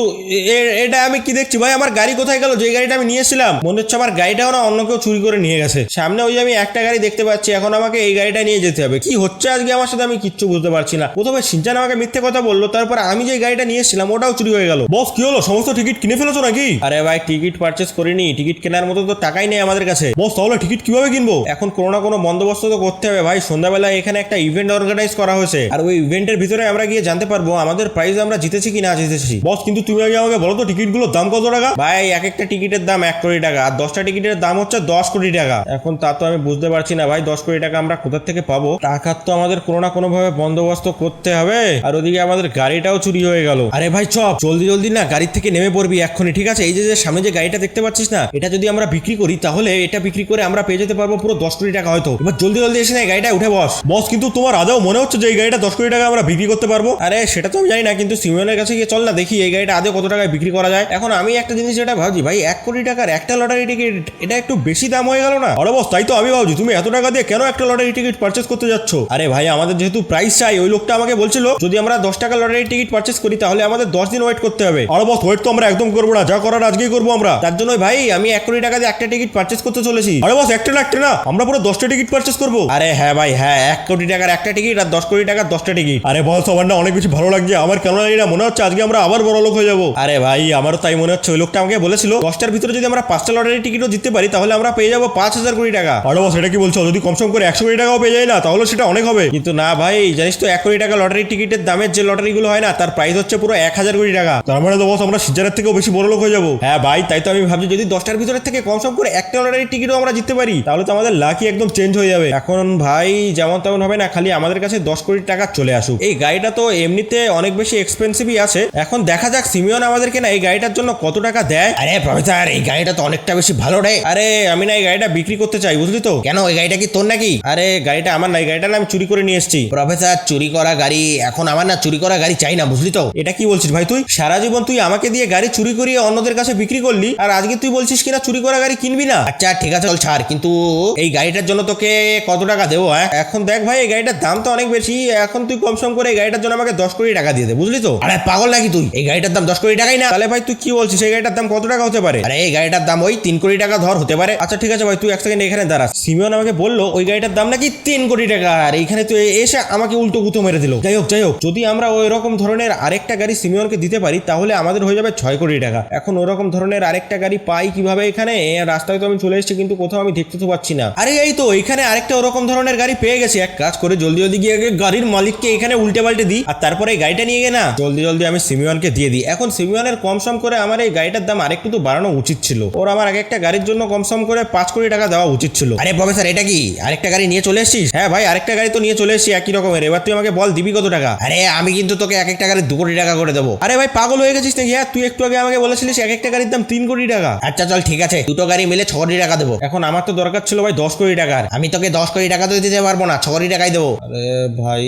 এটা আমি কি দেখছি? ভাই আমার গাড়ি কোথায় গেল? যে গাড়িটা আমি নিয়ে এসেছিলাম। মনে হচ্ছে আমার গাড়িটাও না অন্য কেউ চুরি করে নিয়ে গেছে। সামনে ওই যে আমি একটা গাড়ি দেখতে পাচ্ছি এখন আমাকে এই গাড়িটা নিয়ে যেতে হবে। কি হচ্ছে আজকে আমার সাথে আমি কিচ্ছু বুঝতে পারছি না। প্রথমে সিনচান আমাকে মিথ্যে কথা বলল তারপর আমি যে গাড়িটা নিয়ে এসেছিলাম ওটাও চুরি হয়ে গেল। বস কি হলো? সমস্ত টিকিট কিনে ফেলেছো নাকি? আরে ভাই টিকিট পারচেস করিনি। টিকিট কেনার মতো তো টাকাই নেই আমাদের কাছে। বস তাহলে টিকিট কীভাবে কিনবো? এখন কোনো না কোনো বন্দোবস্ত তো করতে হবে ভাই। সন্ধ্যাবেলা এখানে একটা ইভেন্ট অর্গানাইজ করা হয়েছে। আর ওই ইভেন্টের ভিতরে আমরা গিয়ে জানতে পারব আমাদের প্রাইজ আমরা জিতেছি কি না জিতেছি। বস কিন্তু তুমি আগে আমাকে বলো তো টিকিটগুলোর দাম কত টাকা? ভাই এক একটা টিকিটের দাম এক কোটি টাকা। আর দশটা টিকিটের দাম হচ্ছে দশ কোটি টাকা। এখন তা তো আমি বুঝতে পারছি না ভাই, দশ কোটি টাকা আমরা কোথা থেকে পাবো? টাকার তো আমাদের কোনো না কোনো ভাবে বন্দোবস্ত করতে হবে। আর ওদিকে আমাদের গাড়িটাও চুরি হয়ে গেল। আরে ভাই, চপ। জলদি জলদি না গাড়ির থেকে নেমে পড়বি এক্ষুনি, ঠিক আছে? এই যে সামনে যে গাড়িটা দেখতে পাচ্ছিস না, এটা যদি আমরা বিক্রি করি, তাহলে এটা বিক্রি করে আমরা পেয়ে যেতে পারব পুরো দশ কোটি টাকা হয়তো। এবার জলদি জলদি এসে না গাড়িটা উঠে বস। বস, কিন্তু তোমার আদৌ মনে হচ্ছে যে এই গাড়িটা দশ কোটি টাকা আমরা বিক্রি করতে পারব? আরে সেটা তো আমি জানি না, কিন্তু সিমিয়নের কাছে গিয়ে চল না, দেখি এই গাড়িটা আদৌ কত টাকায় বিক্রি করা যায়। এখন আমি একটা জিনিস যেটা ভাবছি, ভাই, এক কোটি টাকার একটা লটারি টিকিট, এটা একটু বেশি দাম হয়ে গেল না। আরে বস তাই তো আমি ভাবছি, তুমি এত টাকা দিয়ে কেন একটা লটারি টিকিট পারচেস করতে যাচ্ছ? আরে ভাই, আমাদের যেহেতু প্রাইস চাই, ওই লোকটা আমাকে বলছিল, যদি আমরা দশ টাকা লটারি টিকিট পারচেস করি, তাহলে আমাদের দশ দিন ওয়েট করতে হবে। আরে বস ওয়েট তো আমরা একদম করব না, যা করার আজকেই করব আমরা। তার জন্য ভাই, আমি এক কোটি টাকা দিয়ে একটা টিকিট পারচেস করতে চলেছি। আরে বস একটা না একটা না, আমরা পুরো দশটা টিকিট পারচেস করব। আরে হ্যাঁ ভাই হ্যাঁ এক কোটি টাকার একটা টিকিট আর দশ কোটি টাকার দশটা টিকিট আরে বস আমার না, অনেক বেশি ভালো লাগছে। আমার কেন জানি না, মনে হচ্ছে আজকে আমরা আবার বড় লোক হয়ে যাব। আরে ভাই, আমারও তাই মনে হচ্ছে। ওই লোকটা আমাকে বলেছিল, দশটার ভিতরে যদি আমরা পাঁচটা লটারি টিকিটও জিততে পারি, তাহলে আমরা পেয়ে যাব পাঁচ হাজার কোটি টাকা। আরে বস এটা কি বলছো? যদি কমসম করে একশো কোটি টাকাও পেয়ে যায় না তাহলে সেটা অনেক হবে। কিন্তু না ভাই জানিস তো এক কোটি টাকা লটারি টিকিটের দামের যে লটারিগুলো হয় না তার প্রাইস হচ্ছে পুরো এক হাজার কোটি টাকা। তার মানে তো বস আমরা সিজারের থেকেও বেশি বড় লোক হয়ে যাব। হ্যাঁ ভাই তাই তো আমি ভাবছি যদি দশটার ভিতরে থেকে কমসম করে একটা লটারি টিকিটও আমরা জিততে পারি তাহলে তো আমাদের লাকি একদম চেঞ্জ হয়ে যাবে। এখন ভাই যেমন তেমন হবে না খালি আমাদের কাছে দশ কোটি টাকা চলে আসুক। এই গাড়িটা তো এমনিতে অনেক বেশি এক্সপেন্সিভই আছে। এখন দেখা যাক সিমিয়ন আমাদেরকে না এই গাড়িটার জন্য কত টাকা দেয়? আরে প্রফেসর এই গাড়িটা তো অনেকটা বেশি ভালো রে। আরে আমি না এই গাড়িটা বিক্রি করতে চাই, বুঝলি তো? কেন, এই গাড়িটা কি তোর নাকি? আরে, গাড়িটা আমার না গাড়িটা না আমি চুরি করে নিয়ে এসেছি। প্রফেসর, চুরি করা গাড়ি, এখন আমার না চুরি করা গাড়ি চাই না, বুঝলি তো? এটা কি বলছিস ভাই তুই? সারা জীবন তুই আমাকে দিয়ে গাড়ি চুরি করিয়ে অন্যদের কাছে বিক্রি করলি, আর আজকে তুই বলছিস কিনা চুরি করা গাড়ি কিনবি না? আচ্ছা ঠিক আছে, চল ছাড়, কিন্তু এই গাড়িটার জন্য তোকে কত টাকা দেবো হ্যাঁ? এখন দেখ ভাই, এই গাড়িটার দাম তো অনেক বেশি, এখন তুই কম সম করে এই গাড়িটার জন্য আমাকে দশ কোটি টাকা দিয়ে দে, বুঝলি তো? আরে, পাগল নাকি তুই? এই গাড়িটার দাম দশ কোটি টাকাই না। তাহলে ভাই, তুই কি বলছিস? এই গাড়িটার দাম কত টাকা হতে পারে? আরে, এই গাড়িটার দাম ওই তিন কোটি টাকা ধর হতে পারে। আচ্ছা ঠিক আছে ভাই, তুই এক সেকেন্ড এখানে দাঁড়া। সিমিয়ন আমাকে বলল, ওই গাড়িটার দাম নাকি তিন কোটি টাকা, আর এখানে তুই এসে আমাকে উল্টো গুতো মেরে দিল। যাই হোক যাই হোক, যদি আমরা ওই রকম ধরনের আরেকটা গাড়ি সিমিয়নকে দিতে পারি, তাহলে আমাদের হয়ে যাবে ছয় কোটি টাকা। এখন ওরকম ধরনের আরেকটা গাড়ি পাই কীভাবে এখানে? রাস্তায় তো আমি চলে এসেছি, কিন্তু কোথাও আমি দেখতে তো পাচ্ছি না। আরে, এই তো, এখানে আরেকটা ওরকম ধরনের গাড়ি পেয়ে গেছি। এক কাজ করে, জলদি জলদি গিয়ে আগে গাড়ির মালিককে এখানে উল্টে পাল্টে দিই, আর তারপরে এই গাড়িটা নিয়ে গে না। জলদি জলদি আমি সিমিয়নকে দিয়ে দিই। এখন সিমিয়নের কম সম করে আমার এই গাড়িটার দাম আরেকটু তো বাড়ানো উচিত ছিল। ওর আমার আগে একটা গাড়ির জন্য কম সম করে পাঁচ কোটি টাকা দেওয়া উচিত ছিল। আরে প্রফেসর এটা কি? আরেকটা গাড়ি নিয়ে চলে এসেছিস? হ্যাঁ ভাই আরেকটা গাড়ি তো নিয়ে চলে এসেছি একই রকমের। এবার তুই আমাকে বল দিবি কত টাকা? আরে আমি কিন্তু তোকে এক একটা গাড়ি দু কোটি টাকা করে দেবো। আরে ভাই পাগল হয়ে গেছিস নাকি? হ্যাঁ তুই একটু আগে আমাকে বলেছিলিস এক একটা গাড়ির দাম তিন কোটি টাকা। আচ্ছা চল ঠিক আছে। দুটো গাড়ি মিলে ছ কোটি টাকা দেবো। এখন আমার তো দরকার ছিল ভাই দশ কোটি টাকার। আমি তোকে দশ কোটি টাকা তো দিতে পারব না ছ কোটি টাকাই দেবো। আরে ভাই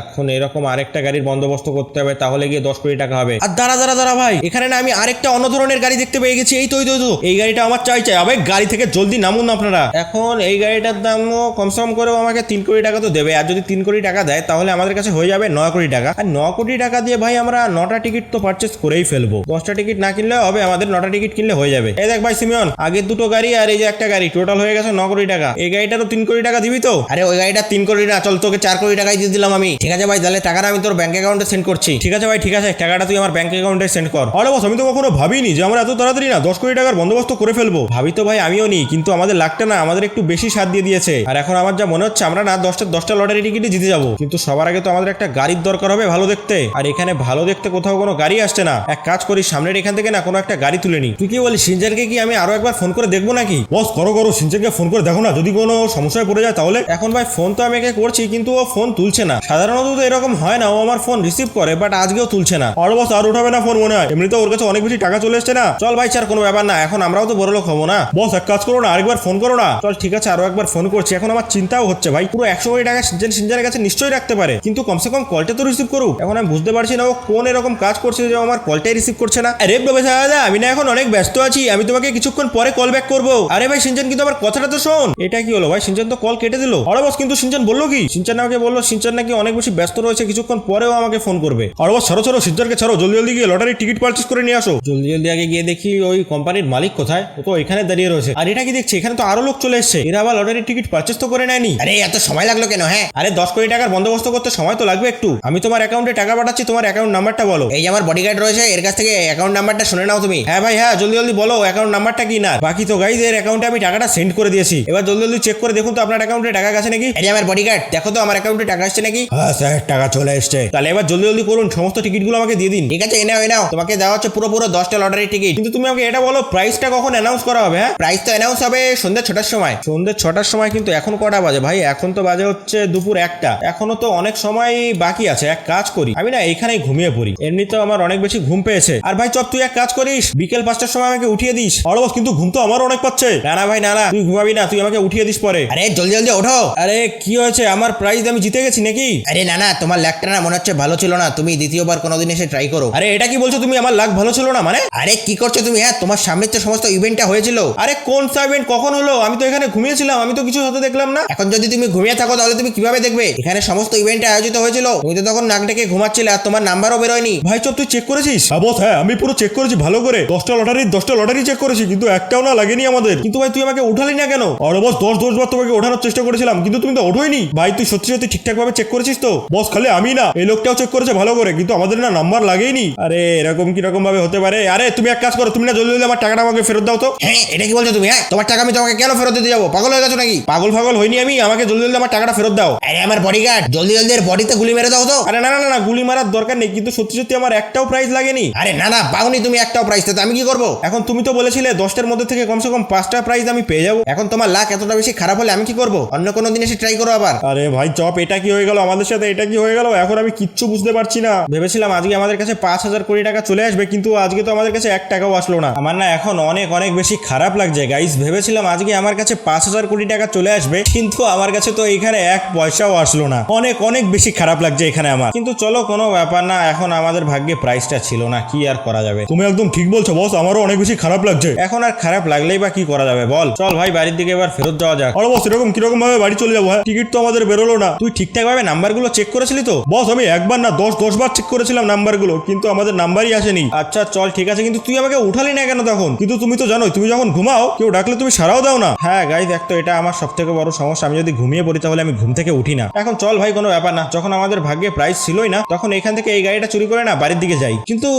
এখন এরকম আরেকটা গাড়ির বন্দোবস্ত করতে হবে তাহলে গিয়ে দশ কোটি টাকা হবে। আর দাঁড়া দাঁড়া দাঁড়া ভাই এখানে না আমি আরেকটা অন্য ধরনের গাড়ি দেখতে পেয়ে গেছি। এই তো এই তো এই তো এই গাড়িটা আমার চাই চাই। আবে গাড়ি থেকে জলদি নামুন আপনারা। এখন এই গাড়িটার দামও কমসে কম করেও আমাকে তিন কোটি টাকা তো দেবে। আর যদি তিন কোটি টাকা দেয়, তাহলে আমাদের কাছে হয়ে যাবে নয় কোটি টাকা। আর ন কোটি টাকা দিয়ে ভাই আমরা নটা টিকিট তো পারচেস করেই ফেলব। দশটা টিকিট না কিনলে হবে, আমাদের নটা টিকিট কিনলে হয়ে যাবে। এই দেখ ভাই সিমিয়ন, আগের দুটো গাড়ি আর এই যে একটা গাড়ি টোটাল হয়ে গেছে ন কোটি টাকা। এই গাড়িটারও তিন কোটি টাকা দিবি তো? আরে ওই গাড়িটা তিন কোটি না, চল তোকে চার কোটি টাকাই দিয়ে দিলাম আমি। ঠিক আছে ভাই, তাহলে টাকাটা আমি তোর ব্যাংক অ্যাকাউন্টে সেন্ড করছি। ঠিক আছে ভাই, ঠিক আছে, টাকাটা তুই আমার ব্যাংক অ্যাকাউন্টে সেন্ড কর। আরে বস আমি তো কখনো ভাবিনি যে আমরা এত তাড়াতাড়ি না দশ কোটি টাকার বন্দোবস্ত করে ফেলব। ভাবি তো ভাই, আমিও নি কিন্তু আমাদের লাখটা না আমাদের একটু বেশি সাথ দিয়ে দিয়েছে। আর এখন আমার যা মনে হচ্ছে, আমরা না দশটা দশটা লটারি টিকিটই জিতে যাব। কিন্তু সবার আগে তো আমাদের একটা গাড়ির দরকার হবে ভালো দেখতে। আর এখানে ভালো দেখতে কোথাও কোনো গাড়ি আসছে না। এক কাজ করি, সামনের এখান থেকে না কোনো একটা গাড়ি তুলে নি তুই কি বলিস, সিনজারকে কি আমি আরও একবার ফোন করে দেখব নাকি? বস, করো করো, সিনজারকে ফোন করে দেখো না। যদি কোনো সমস্যায় পড়ে যায় তাহলে। এখন ভাই, ফোন তো আমি একে করছি, কিন্তু ও ফোন তুলছে না। সাধারণত তো এরকম হয় না, ও আমার ফোন রিসিভ করে, বাট আজকেও তুলছে না। আর বস, আর উঠাবে না ফোন মনে হয়। এমনিতে ওর কাছে অনেক বেশি টাকা চলে এসছে না। চল ভাই, স্যার, কোনো ব্যাপার না। এখন আমরাও তো বড় লোক হব না। বস, এক কাজ করো না। আরেকবার ফোন করো না। চল, ঠিক আছে, আরও একবার ফোন করছি। এখন আমার চিন্তাও হচ্ছে ভাই। পুরো একশো কোটি টাকা সিনচান সিনচানের কাছে নিশ্চয়ই রাখতে পারে। কিন্তু কমসে কম কলটা তো রিসিভ করুক। এখন আমি বুঝতে পারছি না ও কোন এরকম কাজ করছে যে আমার কলটাই রিসিভ করছে না। আরে প্রবেশ দাদা, আমি না এখন অনেক ব্যস্ত আছি। আমি তোমাকে কিছুক্ষণ পরে কল ব্যাক করব। আরে ভাই সিনচান কিন্তু আমার কথাটা তো শোন। এটা কি হলো ভাই? সিনচান তো কল কেটে দিল। আরে বস, কিন্তু সিনচান বলল কি? সিনচান আমাকে বলল সিনচান নাকি অনেক বেশি ব্যস্ত রয়েছে, কিছুক্ষণ পরেও আমাকে ফোন করবে। আরে বস, ছাড়ো ছাড়ো সিনচানকে ছাড়ো। জলদি জলদি গিয়ে লটারি টিকিট পারচেস করে নিয়ে আসো। জলদি জলদি আগে গিয়ে দেখি ওই কোম্পানির মালিক কোথায়? ও তো এখানে দাঁড়িয়ে রয়েছে। আর এটা কি দেখছি এখানে তো আরও লোক চলে এসছে। এরা আবার লটারি টিকিট পারচেস তো করে নেয়নি। আরে এত সময় লাগল কেন হ্যাঁ? আরে দশ কোটি টাকার বন্দোবস্ত করতে সময় তো লাগবে একটু। আমি তোমার অ্যাকাউন্টে টাকা পাঠাচ্ছি তোমার অ্যাকাউন্ট নাম্বারটা বলো। এই যে আমার বডিগার্ড রয়েছে এর কাছ থেকে অ্যাকাউন্ট নাম্বারটা শুনে নাও তুমি। হ্যাঁ ভাই হ্যাঁ জলদি জলদি বলো অ্যাকাউন্ট নাম্বারটা কি না। বাকি তো গাইজ এর অ্যাকাউন্টে আমি টাকাটা সেন্ড করে দিয়েছি। এবার জলদি জলদি চেক করে দেখুন তো আপনার অ্যাকাউন্টে টাকা গেছে নাকি। এই আমার বডিগার্ড দেখো তো আমার অ্যাকাউন্টে টাকা আসছে নাকি। হ্যাঁ স্যার টাকা চলে এসছে। তাহলে এবার জলদি জলদি করুন সমস্ত টিকিটগুলো আমাকে দিয়ে দিন। ঠিক আছে এ নাও নাও। তোমাকে দেওয়া হচ্ছে পুরো পুরো দশটা লটারি টিকিট কিন্তু তুমি আমাকে এটা বলো প্রাইসটা কখন অ্যানাউন্স করা হবে হ্যাঁ? প্রাইস তো অ্যানাউন্স হবে সন্ধ্যা ছটার সময়। সন্ধ্যে ছটার সময় কিন্তু এখন কটা বাজে ভাই? এখন তো বাজে হচ্ছে দুপুর একটা। এখনও তো অনেক সময় বাকি আছে এক কাজ করি। আমি না এইখানেই ঘুমিয়ে পড়ি। এমনিতেও আমার অনেক বেশি ঘুম পেয়েছে। আর ভাই চপ তুই এক কাজ করিস। বিকেল পাঁচটার সময় আমাকে উঠিয়ে দিস। আর বস কিন্তু ঘুম তো আমারও অনেক পাচ্ছে। না না ভাই না না তুই ঘুমাবি না তুই আমাকে উঠিয়ে দিস পরে। আরে জলদি জলদি ওঠো। আরে কি হয়েছে? আমার প্রাইজ আমি জিতে গেছি নাকি? আরে না না তোমার ল্যাকটা না মনে হচ্ছে ভালো ছিল না। তুমি দ্বিতীয়বার কোনোদিন এসে ট্রাই করো। আরে এটা কি বলছো? তুমি আমার লাক ভালো ছিল না মানে? আরে কি করছ তুমি? হ্যাঁ তোমার সামনে তো সমস্ত ইভেন্টটা হয়েছিল। আরে কোন সাইভেন্ট কখন হলো? আমি তো এখানে ঘুমিয়েছিলাম আমি তো কিছু হতে দেখলাম না। এখন যদি তুমি ঘুমিয়ে থাকো তাহলে তুমি কীভাবে দেখবে? এখানে সমস্ত ইভেন্টে আয়োজিত হয়েছিল। তুমি তো তখন নাক ডেকে ঘুমাচ্ছিলে আর তোমার নাম্বারও বেরোয়নি। ভাই চপ তুই চেক করেছিস? হ্যাঁ বস হ্যাঁ আমি পুরো চেক করেছি ভালো করে। দশটা লটারির দশটা লটারি চেক করেছি কিন্তু একটাও না লাগেনি আমাদের। কিন্তু ভাই তুই আমাকে উঠালি না কেন? আরে বস দশ দশ বার তোমাকে ওঠানোর চেষ্টা করেছিলাম কিন্তু তুমি তো ওঠোইনি। ভাই তুই সত্যি সত্যি ঠিকঠাক ভাবে চেক করেছিস তো? বস খালি আমি না এই লোকটাও চেক করেছে ভালো করে কিন্তু আমাদের না নাম্বার লাগেইনি। আরে এরকম কীরকম ভাবে হতে পারে? আরে তুমি এক কাজ করো তুমি না জলদি জলদি আমার টাকাটা আমাকে ফেরত দাও তো। হ্যাঁ এটা কি বলছো তুমি? হ্যাঁ তোমার টাকা আমি তোমাকে কেন ফেরত দিতে যাব? পাগল হয়ে গেছো নাকি? পাগল ফাগল হইনি আমি? আমাকে জলদি জলদি আমার টাকাটা ফেরত দাও। আরে আমার বডিগার্ড জলদি জলদি এর বডিতে গুলি মেরে দাও তো। আরে না না না গুলি মারার দরকার নেই কিন্তু সত্যি সত্যি আমার একটাও প্রাইজ লাগেনি। আরে না না পাওনি তুমি একটাও প্রাইস তো আমি কি করব? এখন তুমি তো বলেছিলে দশটার মধ্যে থেকে কমসে কম পাঁচটা প্রাইজ আমি পেয়ে যাব। এখন তোমার লাখ এতটা বেশি খারাপ হলে আমি কি করব? অন্য কোনো দিন এসে ট্রাই করো আবার। আরে ভাই চপ এটা কি হয়ে গেল আমাদের সাথে? এটা কি হয়ে গেল? এখন আমি কিচ্ছু বুঝতে পারছি না। ভেবেছিলাম আজকে আমাদের কাছে পাঁচ হাজার কোটি টাকা চলে আসবে কিন্তু আজকে তো আমাদের কাছে এক টাকাও আসলো না। আমার না এখন অনেক অনেক বেশি খারাপ লাগছে গাইস ভেবেছিলাম আজকে আমার কাছে পাঁচ হাজার কোটি টাকা চলে আসবে কিন্তু আমার কাছে তো এখানে এক পয়সাও আসলো না। অনেক অনেক বেশি খারাপ লাগছে এখানে আমার। কিন্তু চলো কোনো ব্যাপার না এখন আমাদের ভাগ্যে প্রাইসটা ছিল না কি আর করা যাবে? তুমি একদম ঠিক বলছো বস আমারও অনেক বেশি খারাপ লাগছে। এখন আর খারাপ লাগলেই বা কি করা যাবে বল। চল ভাই বাড়ির দিকে এবার ফেরত যাওয়া যাক। আরে বস এরকম কীরকম ভাবে বাড়ি চলে যাব হ্যাঁ? টিকিট তো আমাদের বেরোলো না। তুই ঠিকঠাক ভাবে নাম্বারগুলো চেক করেছিলি তো? বস আমি একবার না দশ দশ বার চেক করেছিলাম নাম্বারগুলো কিন্তু আমাদের নাম্বারই আসেনি। আচ্ছা চল ঠিক আছে কিন্তু তুই আমাকে উঠালি না কেন তখন? কিন্তু তুমি তো জানোই তুমি যখন ঘুমাও কেউ ডাকলে তুমি সারাও দাও না। হ্যাঁ গাই দেখ তো, এটা আমার সব থেকে বড় সমস্যা। আমি যদি ঘুমিয়ে পড়ি, তাহলে আমি ঘুম থেকে উঠি না। এখন চল ভাই, কোনো ব্যাপার না। যখন আমাদের ভাগ্যে প্রাইস ছিলই না, তখন এখান থেকে এই গাড়িটা চুরি করে না, বাড়ির দিকে যাই। কিন্তু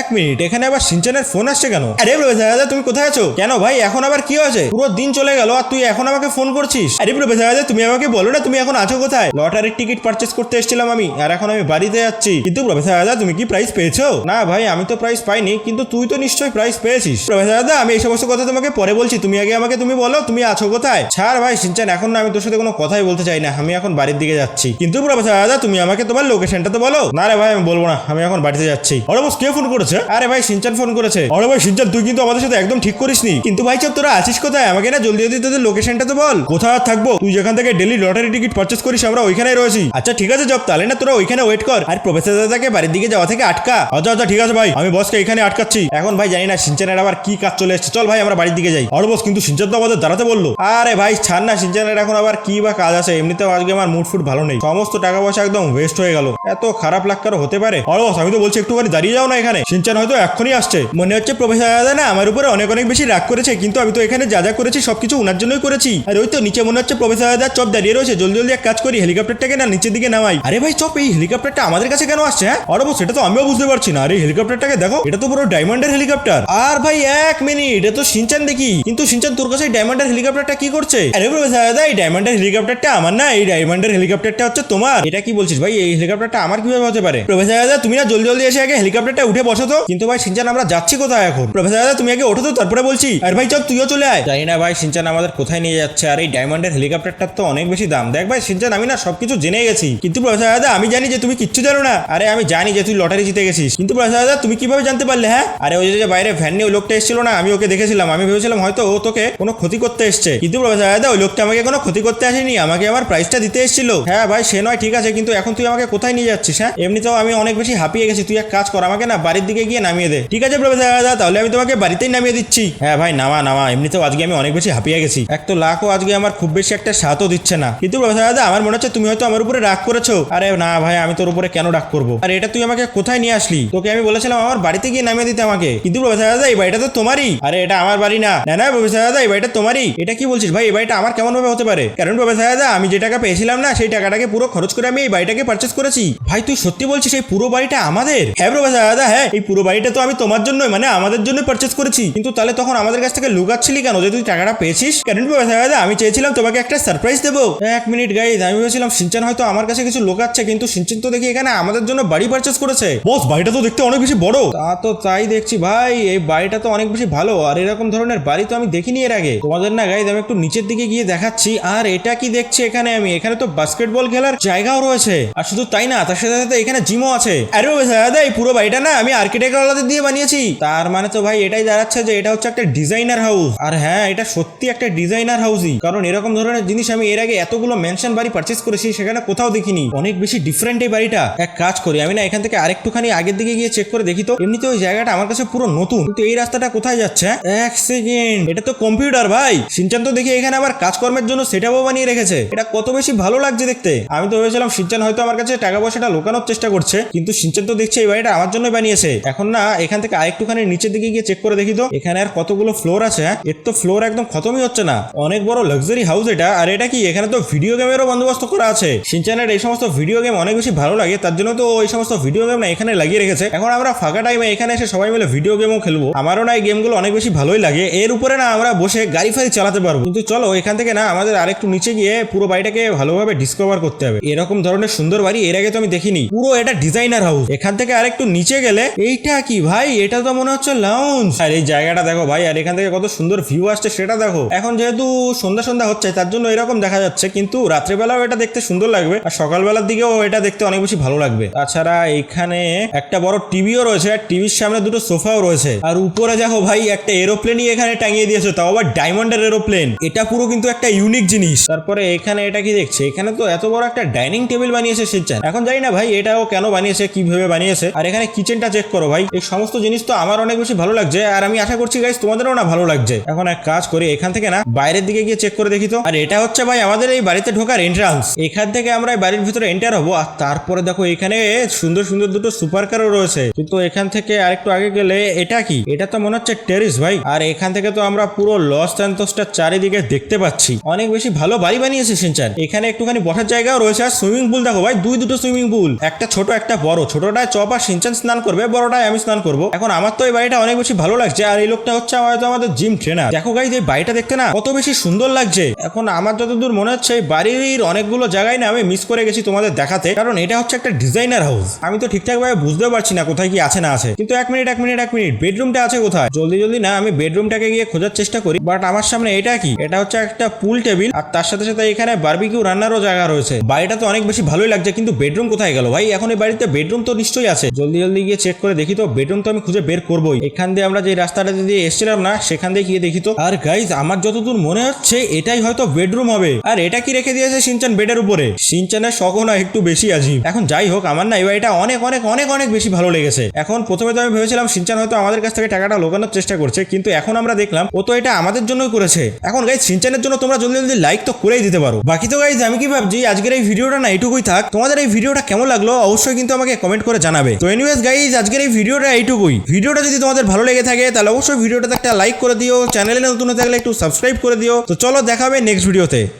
এক মিনিট এখানে আবার সিনচানের ফোন আসছে কেন? আরে দাদা তুমি কোথায় আছো? কেন ভাই, এখন আবার কি হয়েছে? পুরো দিন চলে গেল, আর তুই এখন আমাকে ফোন করছিস? আরে দাদা তুমি আমাকে বলো না, তুমি এখন আছো কোথায়? লটারির টিকিট পারচেস করতে এসেছিলাম আমি, আর এখন আমি বাড়িতে যাচ্ছি। কিন্তু প্রবেশ দাদা তুমি কি প্রাইস পেয়েছ? না ভাই, আমি তো প্রাইস পাইনি, কিন্তু তুই তো নিশ্চয়ই প্রাইস পেয়েছিস। প্রবেশ দাদা আমি এই সমস্ত কথা তোমাকে পরে বলছি, তুমি আগে আমাকে তুমি বলো, তুমি আছো কোথায়? ছাড় ভাই, সিনচান, এখন না, আমি তোর সাথে কোনো কথাই বলতে চাই না। আমি এখন বাড়ির দিকে যাচ্ছি। কিন্তু প্রফেসর দাদা, তুমি আমাকে তোমার লোকেশনটা তো বলো। না রে ভাই, আমি বলব না, আমি এখন বাড়িতে যাচ্ছি। আরে বস, কে ফোন করেছে? আরে ভাই, সিনচান ফোন করেছে। আরে ভাই, সিনচান, তুই কিন্তু আমাদের সাথে একদম ঠিক করিসনি। কিন্তু ভাই চপ তোরা আছিস কোথায়? আমাকে না, জলদি জলদি তোদের লোকেশনটা তো বল। কোথায় থাকব? তুই যেখান থেকে ডেলি লটারি টিকিট পারচেস করিস, আমরা ওইখানেই রয়েছি। আচ্ছা ঠিক আছে, জব, তাহলে না, তোরা ওইখানে ওয়েট কর। আর প্রফেসর দাদাকে বাড়ির দিকে যাওয়া থেকে আটকা। আচ্ছা আচ্ছা ঠিক আছে, ভাই, আমি বসকে এখানে আটকাচ্ছি। এখন ভাই, জানি না, সিনচানের আবার কি কাজ চলে এসেছে। চল ভাই, আমরা বাড়ির দিকে যাই। আর বস কিন্তু সিনচান তো আমাদের দাঁড়াতে বলল। আরে ভাই, ছাড় না সিনচানের এখন আবার কি বা কাজ আছে? এমনিতেও আজকে আমার মুড ফুড ভালো নেই। সমস্ত টাকা পয়সা একদম ওয়েস্ট হয়ে গেল। এত খারাপ লাগকারও হতে পারে? বস আমি তো বলছি একটুখানি দাঁড়িয়ে যাও না এখানে। সিনচান হয়তো এক্ষুনি আসছে। মনে হচ্ছে প্রফেসর দাদা না আমার উপরে অনেক অনেক বেশি রাগ করেছে, কিন্তু আমি তো এখানে যা যা করেছি সবকিছু ওনার জন্যই করেছি। আর ওই তো নিচে মনে হচ্ছে প্রফেসর দাদা চপ দাঁড়িয়ে রয়েছে, জলদি জলদি এক কাজ করি, হেলিকপ্টারটাকে না নিচের দিকে নামাই। আরে ভাই, চপ, এই হেলিকপ্টারটা আমাদের কাছে কেন আসছে হ্যাঁ? আর বস, সেটা তো আমিও বুঝতে পারছি না। আরে হেলিকপ্টারটাকে দেখো, এটা তো পুরো ডায়মন্ডের হেলিকপ্টার। আর ভাই, এক মিনিট এটা তো সিনচান দেখি। কিন্তু সিনচান তোর কাছে ডায়মন্ডের হেলিকপ্টারটা কি করছে? আরে দাদা, এই ডায়মন্ডের হেলিকপ্টারটা আমার না, এই ডায়মন্ডের হেলিকপ্টারটা হচ্ছে তোমার। এটা কি বলছিস ভাই? এই হেলিকপ্টারটা আমার কীভাবে হতে পারে? প্রফেসর দাদা, তুমি না জলদি জলদি এসে আগে হেলিকপ্টারটা উঠে বসো তো। কিন্তু ভাই, সিনচান, আমরা যাচ্ছি কোথায় এখন? প্রফেসর দাদা, তুমি আগে ওঠো তো, তারপরে বলছি। আর ভাই, চল, তুইও চলে আয়। জানি না ভাই, সিনচান আমাদের কোথায় নিয়ে যাচ্ছে, আর এই ডায়মন্ডের হেলিকপ্টারটার তো অনেক বেশি দাম। দেখ ভাই, সিনচান, আমি না সবকিছু জেনে গেছি। কিন্তু প্রফেসর দাদা, আমি জানি যে তুমি কিচ্ছু জানো না। আরে, আমি জানি যে তুই লটারি জিতে গেছিস। কিন্তু প্রফেসর দাদা, তুমি কীভাবে জানতে পারলে হ্যাঁ? আরে, ওই যে বাইরে ভ্যান নিয়ে লোকটা এসেছিল না, আমি ওকে দেখেছিলাম। আমি ভেবেছিলাম হয়তো ও তোকে কোনো ক্ষতি করতে এসছে। কিন্তু প্রফেসর ওই লোকটা আমাকে কোনো ক্ষতি করতে আসেনি, আমাকে আমার প্রাইসটা দিতে এসেছিল। হ্যাঁ ভাই, সে নয়, ঠিক আছে, কিন্তু এখন তুই আমাকে কোথায় নিয়ে যাচ্ছিস হ্যাঁ? এমনিতেও আমি অনেক বেশি হাঁপিয়ে গেছি, তুই এক কাজ কর, আমাকে না বাড়ির দিকে গিয়ে নামিয়ে দে। ঠিক আছে প্রফেসর দাদা তাহলে আমি তোমাকে বাড়িতেই নামিয়ে দিচ্ছি। হ্যাঁ ভাই, নামা নামা, এমনিতেও আজকে আমি অনেক বেশি হাঁপিয়ে গেছি। এক তো লাখও আজকে আমার খুব বেশি একটা স্বাদও দিচ্ছে না। কিন্তু প্রফেসর দাদা আমার মনে হচ্ছে তুমি হয়তো আমার উপরে রাগ করেছ। আরে না ভাই, আমি তোর উপরে কেন রাগ করব? আর এটা তুই আমাকে কোথায় নিয়ে আসলি? তোকে আমি বলেছিলাম আমার বাড়িতে গিয়ে নামিয়ে দিতে আমাকে। কিন্তু প্রফেসর দাদা এই বাড়িটা তো তোমারই। আরে এটা আমার বাড়ি না। না না দাদা, এই বাড়িটা তোমারই? এটা কি বলছিস ভাই? এই বাড়িটা আমার কেমন ভাবে হতে পারে? কারণ প্রফেসর দাদা, আমি যে টাকা পেয়েছিলাম না, সেই টাকাটাকে পুরো খরচ করে আমি এই বাড়িটাকে পারচেস করেছি। ভাই, তুই সত্যি বলছিস এই পুরো বাড়িটা আমাদের? হ্যাঁ প্রফেসর দাদা হ্যাঁ এই পুরো বাড়িটা তো আমি তোমার জন্যই মানে আমাদের জন্য পারচেস করেছি। কিন্তু তাহলে তখন আমাদের কাছ থেকে লুকাচ্ছিলি কেন? যে তুই টাকাটা পেয়েছিস? কারণ প্রফেসর দাদা, আমি চেয়েছিলাম তোমাকে একটা সারপ্রাইজ দেবো। এক মিনিট গাইজ আমি ভেবেছিলাম সিনচান হয়তো আমার কাছে কিছু লোকাচ্ছে, কিন্তু সিনচান তো দেখি এখানে আমাদের জন্য বাড়ি পারচেস করেছে। বস বাড়িটা তো দেখতে অনেক বেশি বড়। তা তো তাই দেখছি ভাই, এই বাড়িটা তো অনেক বেশি ভালো, আর এরকম ধরনের বাড়ি তো আমি দেখিনি এর আগে। তোমাদের না গাইজ আমি একটু নিচের দিকে গিয়ে দেখাচ্ছি। আর এটা কি দেখছি এখানে আমি? এখানে তো বাস্কেটবল খেলার জায়গাও রয়েছে। আর শুধু তাই না, তার সাথে সাথে এখানে জিমও আছে। আরে দাদা, এই পুরো বাড়িটা না আমি আর্কিটেক্টওয়ালাদের দিয়ে বানিয়েছি। তার মানে তো ভাই, এটাই দাঁড়াচ্ছে যে এটা হচ্ছে একটা ডিজাইনার হাউস আর হ্যাঁ এটা সত্যি একটা ডিজাইনার হাউসই কারণ এরকম ধরনের জিনিস আমি এর আগে এতগুলো মেনশন বাড়ি পারচেস করেছি, সেখানে কোথাও দেখিনি। অনেক বেশি ডিফারেন্ট এই বাড়িটা। এক কাজ করি, আমি না এখান থেকে আরেকটুখানি আগের দিকে গিয়ে চেক করে দেখি তো। এমনিতে ওই জায়গাটা আমার কাছে পুরো নতুন। কিন্তু এই রাস্তাটা কোথায় যাচ্ছে হ্যাঁ? এক সেকেন্ড এটা তো কম্পিউটার ভাই। সিনচান তো দেখি এখানে আবার কাজকর্মের জন্য সেটাও বানিয়ে রেখেছে। এটা কত বেশি ভালো লাগছে দেখতে। আমি তো ভেবেছিলাম সিনচান হয়তো আমার কাছে টাকা পয়সাটা লুকানোর চেষ্টা করছে, কিন্তু সিনচান তো দেখছে এই বাড়িটা আমার জন্যই বানিয়েছে। এখন না, এখান থেকে আরেকটুখানি নিচের দিকে গিয়ে চেক করে দেখি তো। এখানে আর কতগুলো ফ্লোর আছে হ্যাঁ? এর তো ফ্লোর একদম খতমই হচ্ছে না। অনেক বড় লাক্সারি হাউস এটা। আর এটা কি, এখানে তো ভিডিও গেমেরও বন্দোবস্ত করা আছে। সিনচানের এই সমস্ত ভিডিও গেম অনেক বেশি ভালো লাগে, তার জন্য তো এই সমস্ত ভিডিও গেম না এখানে লাগিয়ে রেখেছে। এখন আমরা ফাঁকা টাইমে এখানে এসে সবাই মিলে ভিডিও গেমও খেলব। আমারও না এই গেমগুলো অনেক বেশি ভালোই লাগে। এর উপরে না আমরা বসে গাড়ি ফাড়ি চালাতে পারব। কিন্তু চলো, এখান থেকে না, আমাদের আরেকটু নিচে গিয়ে পুরো বাড়িটাকে ভালোভাবে ডিসকভার করতে হবে। এরকম ধরনের সুন্দর বাড়ি এর আগে তো আমি দেখিনি। পুরো এটা ডিজাইনার হাউস এখান থেকে আরেকটু নিচে গেলে, এইটা কি ভাই? এটা তো মনে হচ্ছে লাউঞ্জ আর এই জায়গাটা দেখো ভাই, আর এখান থেকে কত সুন্দর ভিউ আসছে সেটা দেখো। এখন যেহেতু সন্ধ্যা সন্ধ্যা হচ্ছে, তার জন্য এরকম দেখা যাচ্ছে। কিন্তু রাত্রেবেলাও এটা দেখতে সুন্দর লাগবে, আর সকালবেলার দিকেও এটা দেখতে অনেক বেশি ভালো লাগবে। তাছাড়া এখানে একটা বড় টিভিও রয়েছে, আর টিভির সামনে দুটো সোফাও রয়েছে। আর উপরে দেখো ভাই, একটা এরোপ্লেনই এখানে টাঙিয়ে দিয়েছে তাও আবার ডায়মন্ডের এরোপ্লেন এটা পুরো কিন্তু একটা ইউনিক জিনিস। তারপরে এখানে এটা কি দেখছে? এখানে তো এত বড় একটা ডাইনিং টেবিল বানিয়েছে সিচ্চান এখন জানি না ভাই, এটাও কেন বানিয়েছে, কীভাবে বানিয়েছে। আর এখানে কিচেনটা চেক করো ভাই। এই সমস্ত জিনিস তো আমার অনেক বেশি ভালো লাগছে। আর আমি আশা করছি গাইস তোমাদেরও না ভালো লাগছে। এখন এক কাজ করি, এখান থেকে না বাইরের দিকে গিয়ে চেক করে দেখি তো। আর এটা হচ্ছে ভাই আমাদের এই বাড়িতে ঢোকার এন্ট্রান্স এখান থেকে আমরা বাড়ির ভিতরে এন্টার হব। আর তারপরে দেখো এখানে সুন্দর সুন্দর দুটো সুপার কারও রয়েছে। কিন্তু এখান থেকে আরেকটু আগে গেলে এটা কি? এটা তো মনে হচ্ছে টেরিস ভাই। আর এখান থেকে তো আমরা পুরো লস স্যান্তোসটা চারিদিকে দেখতে পাচ্ছি। অনেক বেশি ভালো বাড়ি বানিয়েছে সিনচান এখানে একটুখানি বসার জায়গাও রয়েছে। আর সুইমিং পুল দেখো ভাই, দুই দুটো সুইমিং পুল একটা ছোট, একটা বড়। ছোটটায় চপ আর সিনচান স্নান করবে, বড়টায় আমি স্নান করব। এখন আমার তো এই বাড়িটা অনেক বেশি ভালো লাগছে। আর এই লোকটা হচ্ছে হয়তো আমাদের জিম ট্রেনার দেখো গাই এই বাড়িটা দেখতে না কত বেশি সুন্দর লাগছে। এখন আমার যতদূর মনে হচ্ছে, এই বাড়ির অনেকগুলো জায়গায় না আমি মিস করে গেছি তোমাদের দেখাতে। কারণ এটা হচ্ছে একটা ডিজাইনার হাউস আমি তো ঠিকঠাক ভাবে বুঝতেও পারছি না কোথায় কি আছে না আছে। কিন্তু এক মিনিট এক মিনিট এক মিনিট বেডরুমটা আছে কোথায়? জলদি জলদি না, আমি বেডরুমটাকে গিয়ে খোঁজার চেষ্টা করি বাট আমার সামনে এটা কি? এটা হচ্ছে একটা পুল টেবিল আর তার সাথে সাথে এখানে বারবিকিউ রান্নারও জায়গা রয়েছে। বাড়িটা তো অনেক বেশি ভালোই লাগছে, কিন্তু বেডরুম কোথায় গেল? ভাই, এখন এই বাড়িতে বেডরুম তো নিশ্চয়ই আছে। জলদি জলদি গিয়ে চেক করে দেখি তো বেডরুম তো আমি খুঁজে বের করবোই। এখান দিয়ে আমরা যে রাস্তাটা দিয়ে এসেছিলাম না, সেখান দিয়ে গিয়ে দেখি তো। আর গাইজ আমার যতদূর মনে হচ্ছে, এটাই হয়তো বেডরুম হবে। আর এটা কি রেখে দিয়েছে সিনচান বেডের উপরে? সিনচানের শখ না একটু বেশি আজীব। এখন যাই হোক, আমার না এই বাড়িটা অনেক অনেক অনেক অনেক বেশি ভালো লেগেছে। এখন প্রথমে তো আমি ভেবেছিলাম সিনচান হয়তো আমাদের কাছ থেকে টাকাটা লোকানোর চেষ্টা করছে, কিন্তু এখন আমরা দেখলাম, ও তো এটা আমাদের জন্যই করেছে। এখন গাইজ সিনচানের জন্য তোমরা জলদি জলদি লাইক তো করেই দিতে পারো। বাকি তো গাইজ আমি কি ভাবছি, আজকের এই ভিডিওটা না এইটুকুই থাক। তোমাদের এই ভিডিওটা কেমন লাগল, অবশ্যই কিন্তু আমাকে কমেন্ট করে জানাবে। তো এনিওয়েজ গাইজ আজকের এই ভিডিওটা এইটুকুই। ভিডিওটা যদি তোমাদের ভালো লেগে থাকে, তাহলে অবশ্যই ভিডিওটাতে একটা লাইক করে দিও। চ্যানেলে নতুন থাকলে একটু সাবস্ক্রাইব করে দিও। তো চলো দেখাবে নেক্সট ভিডিওতে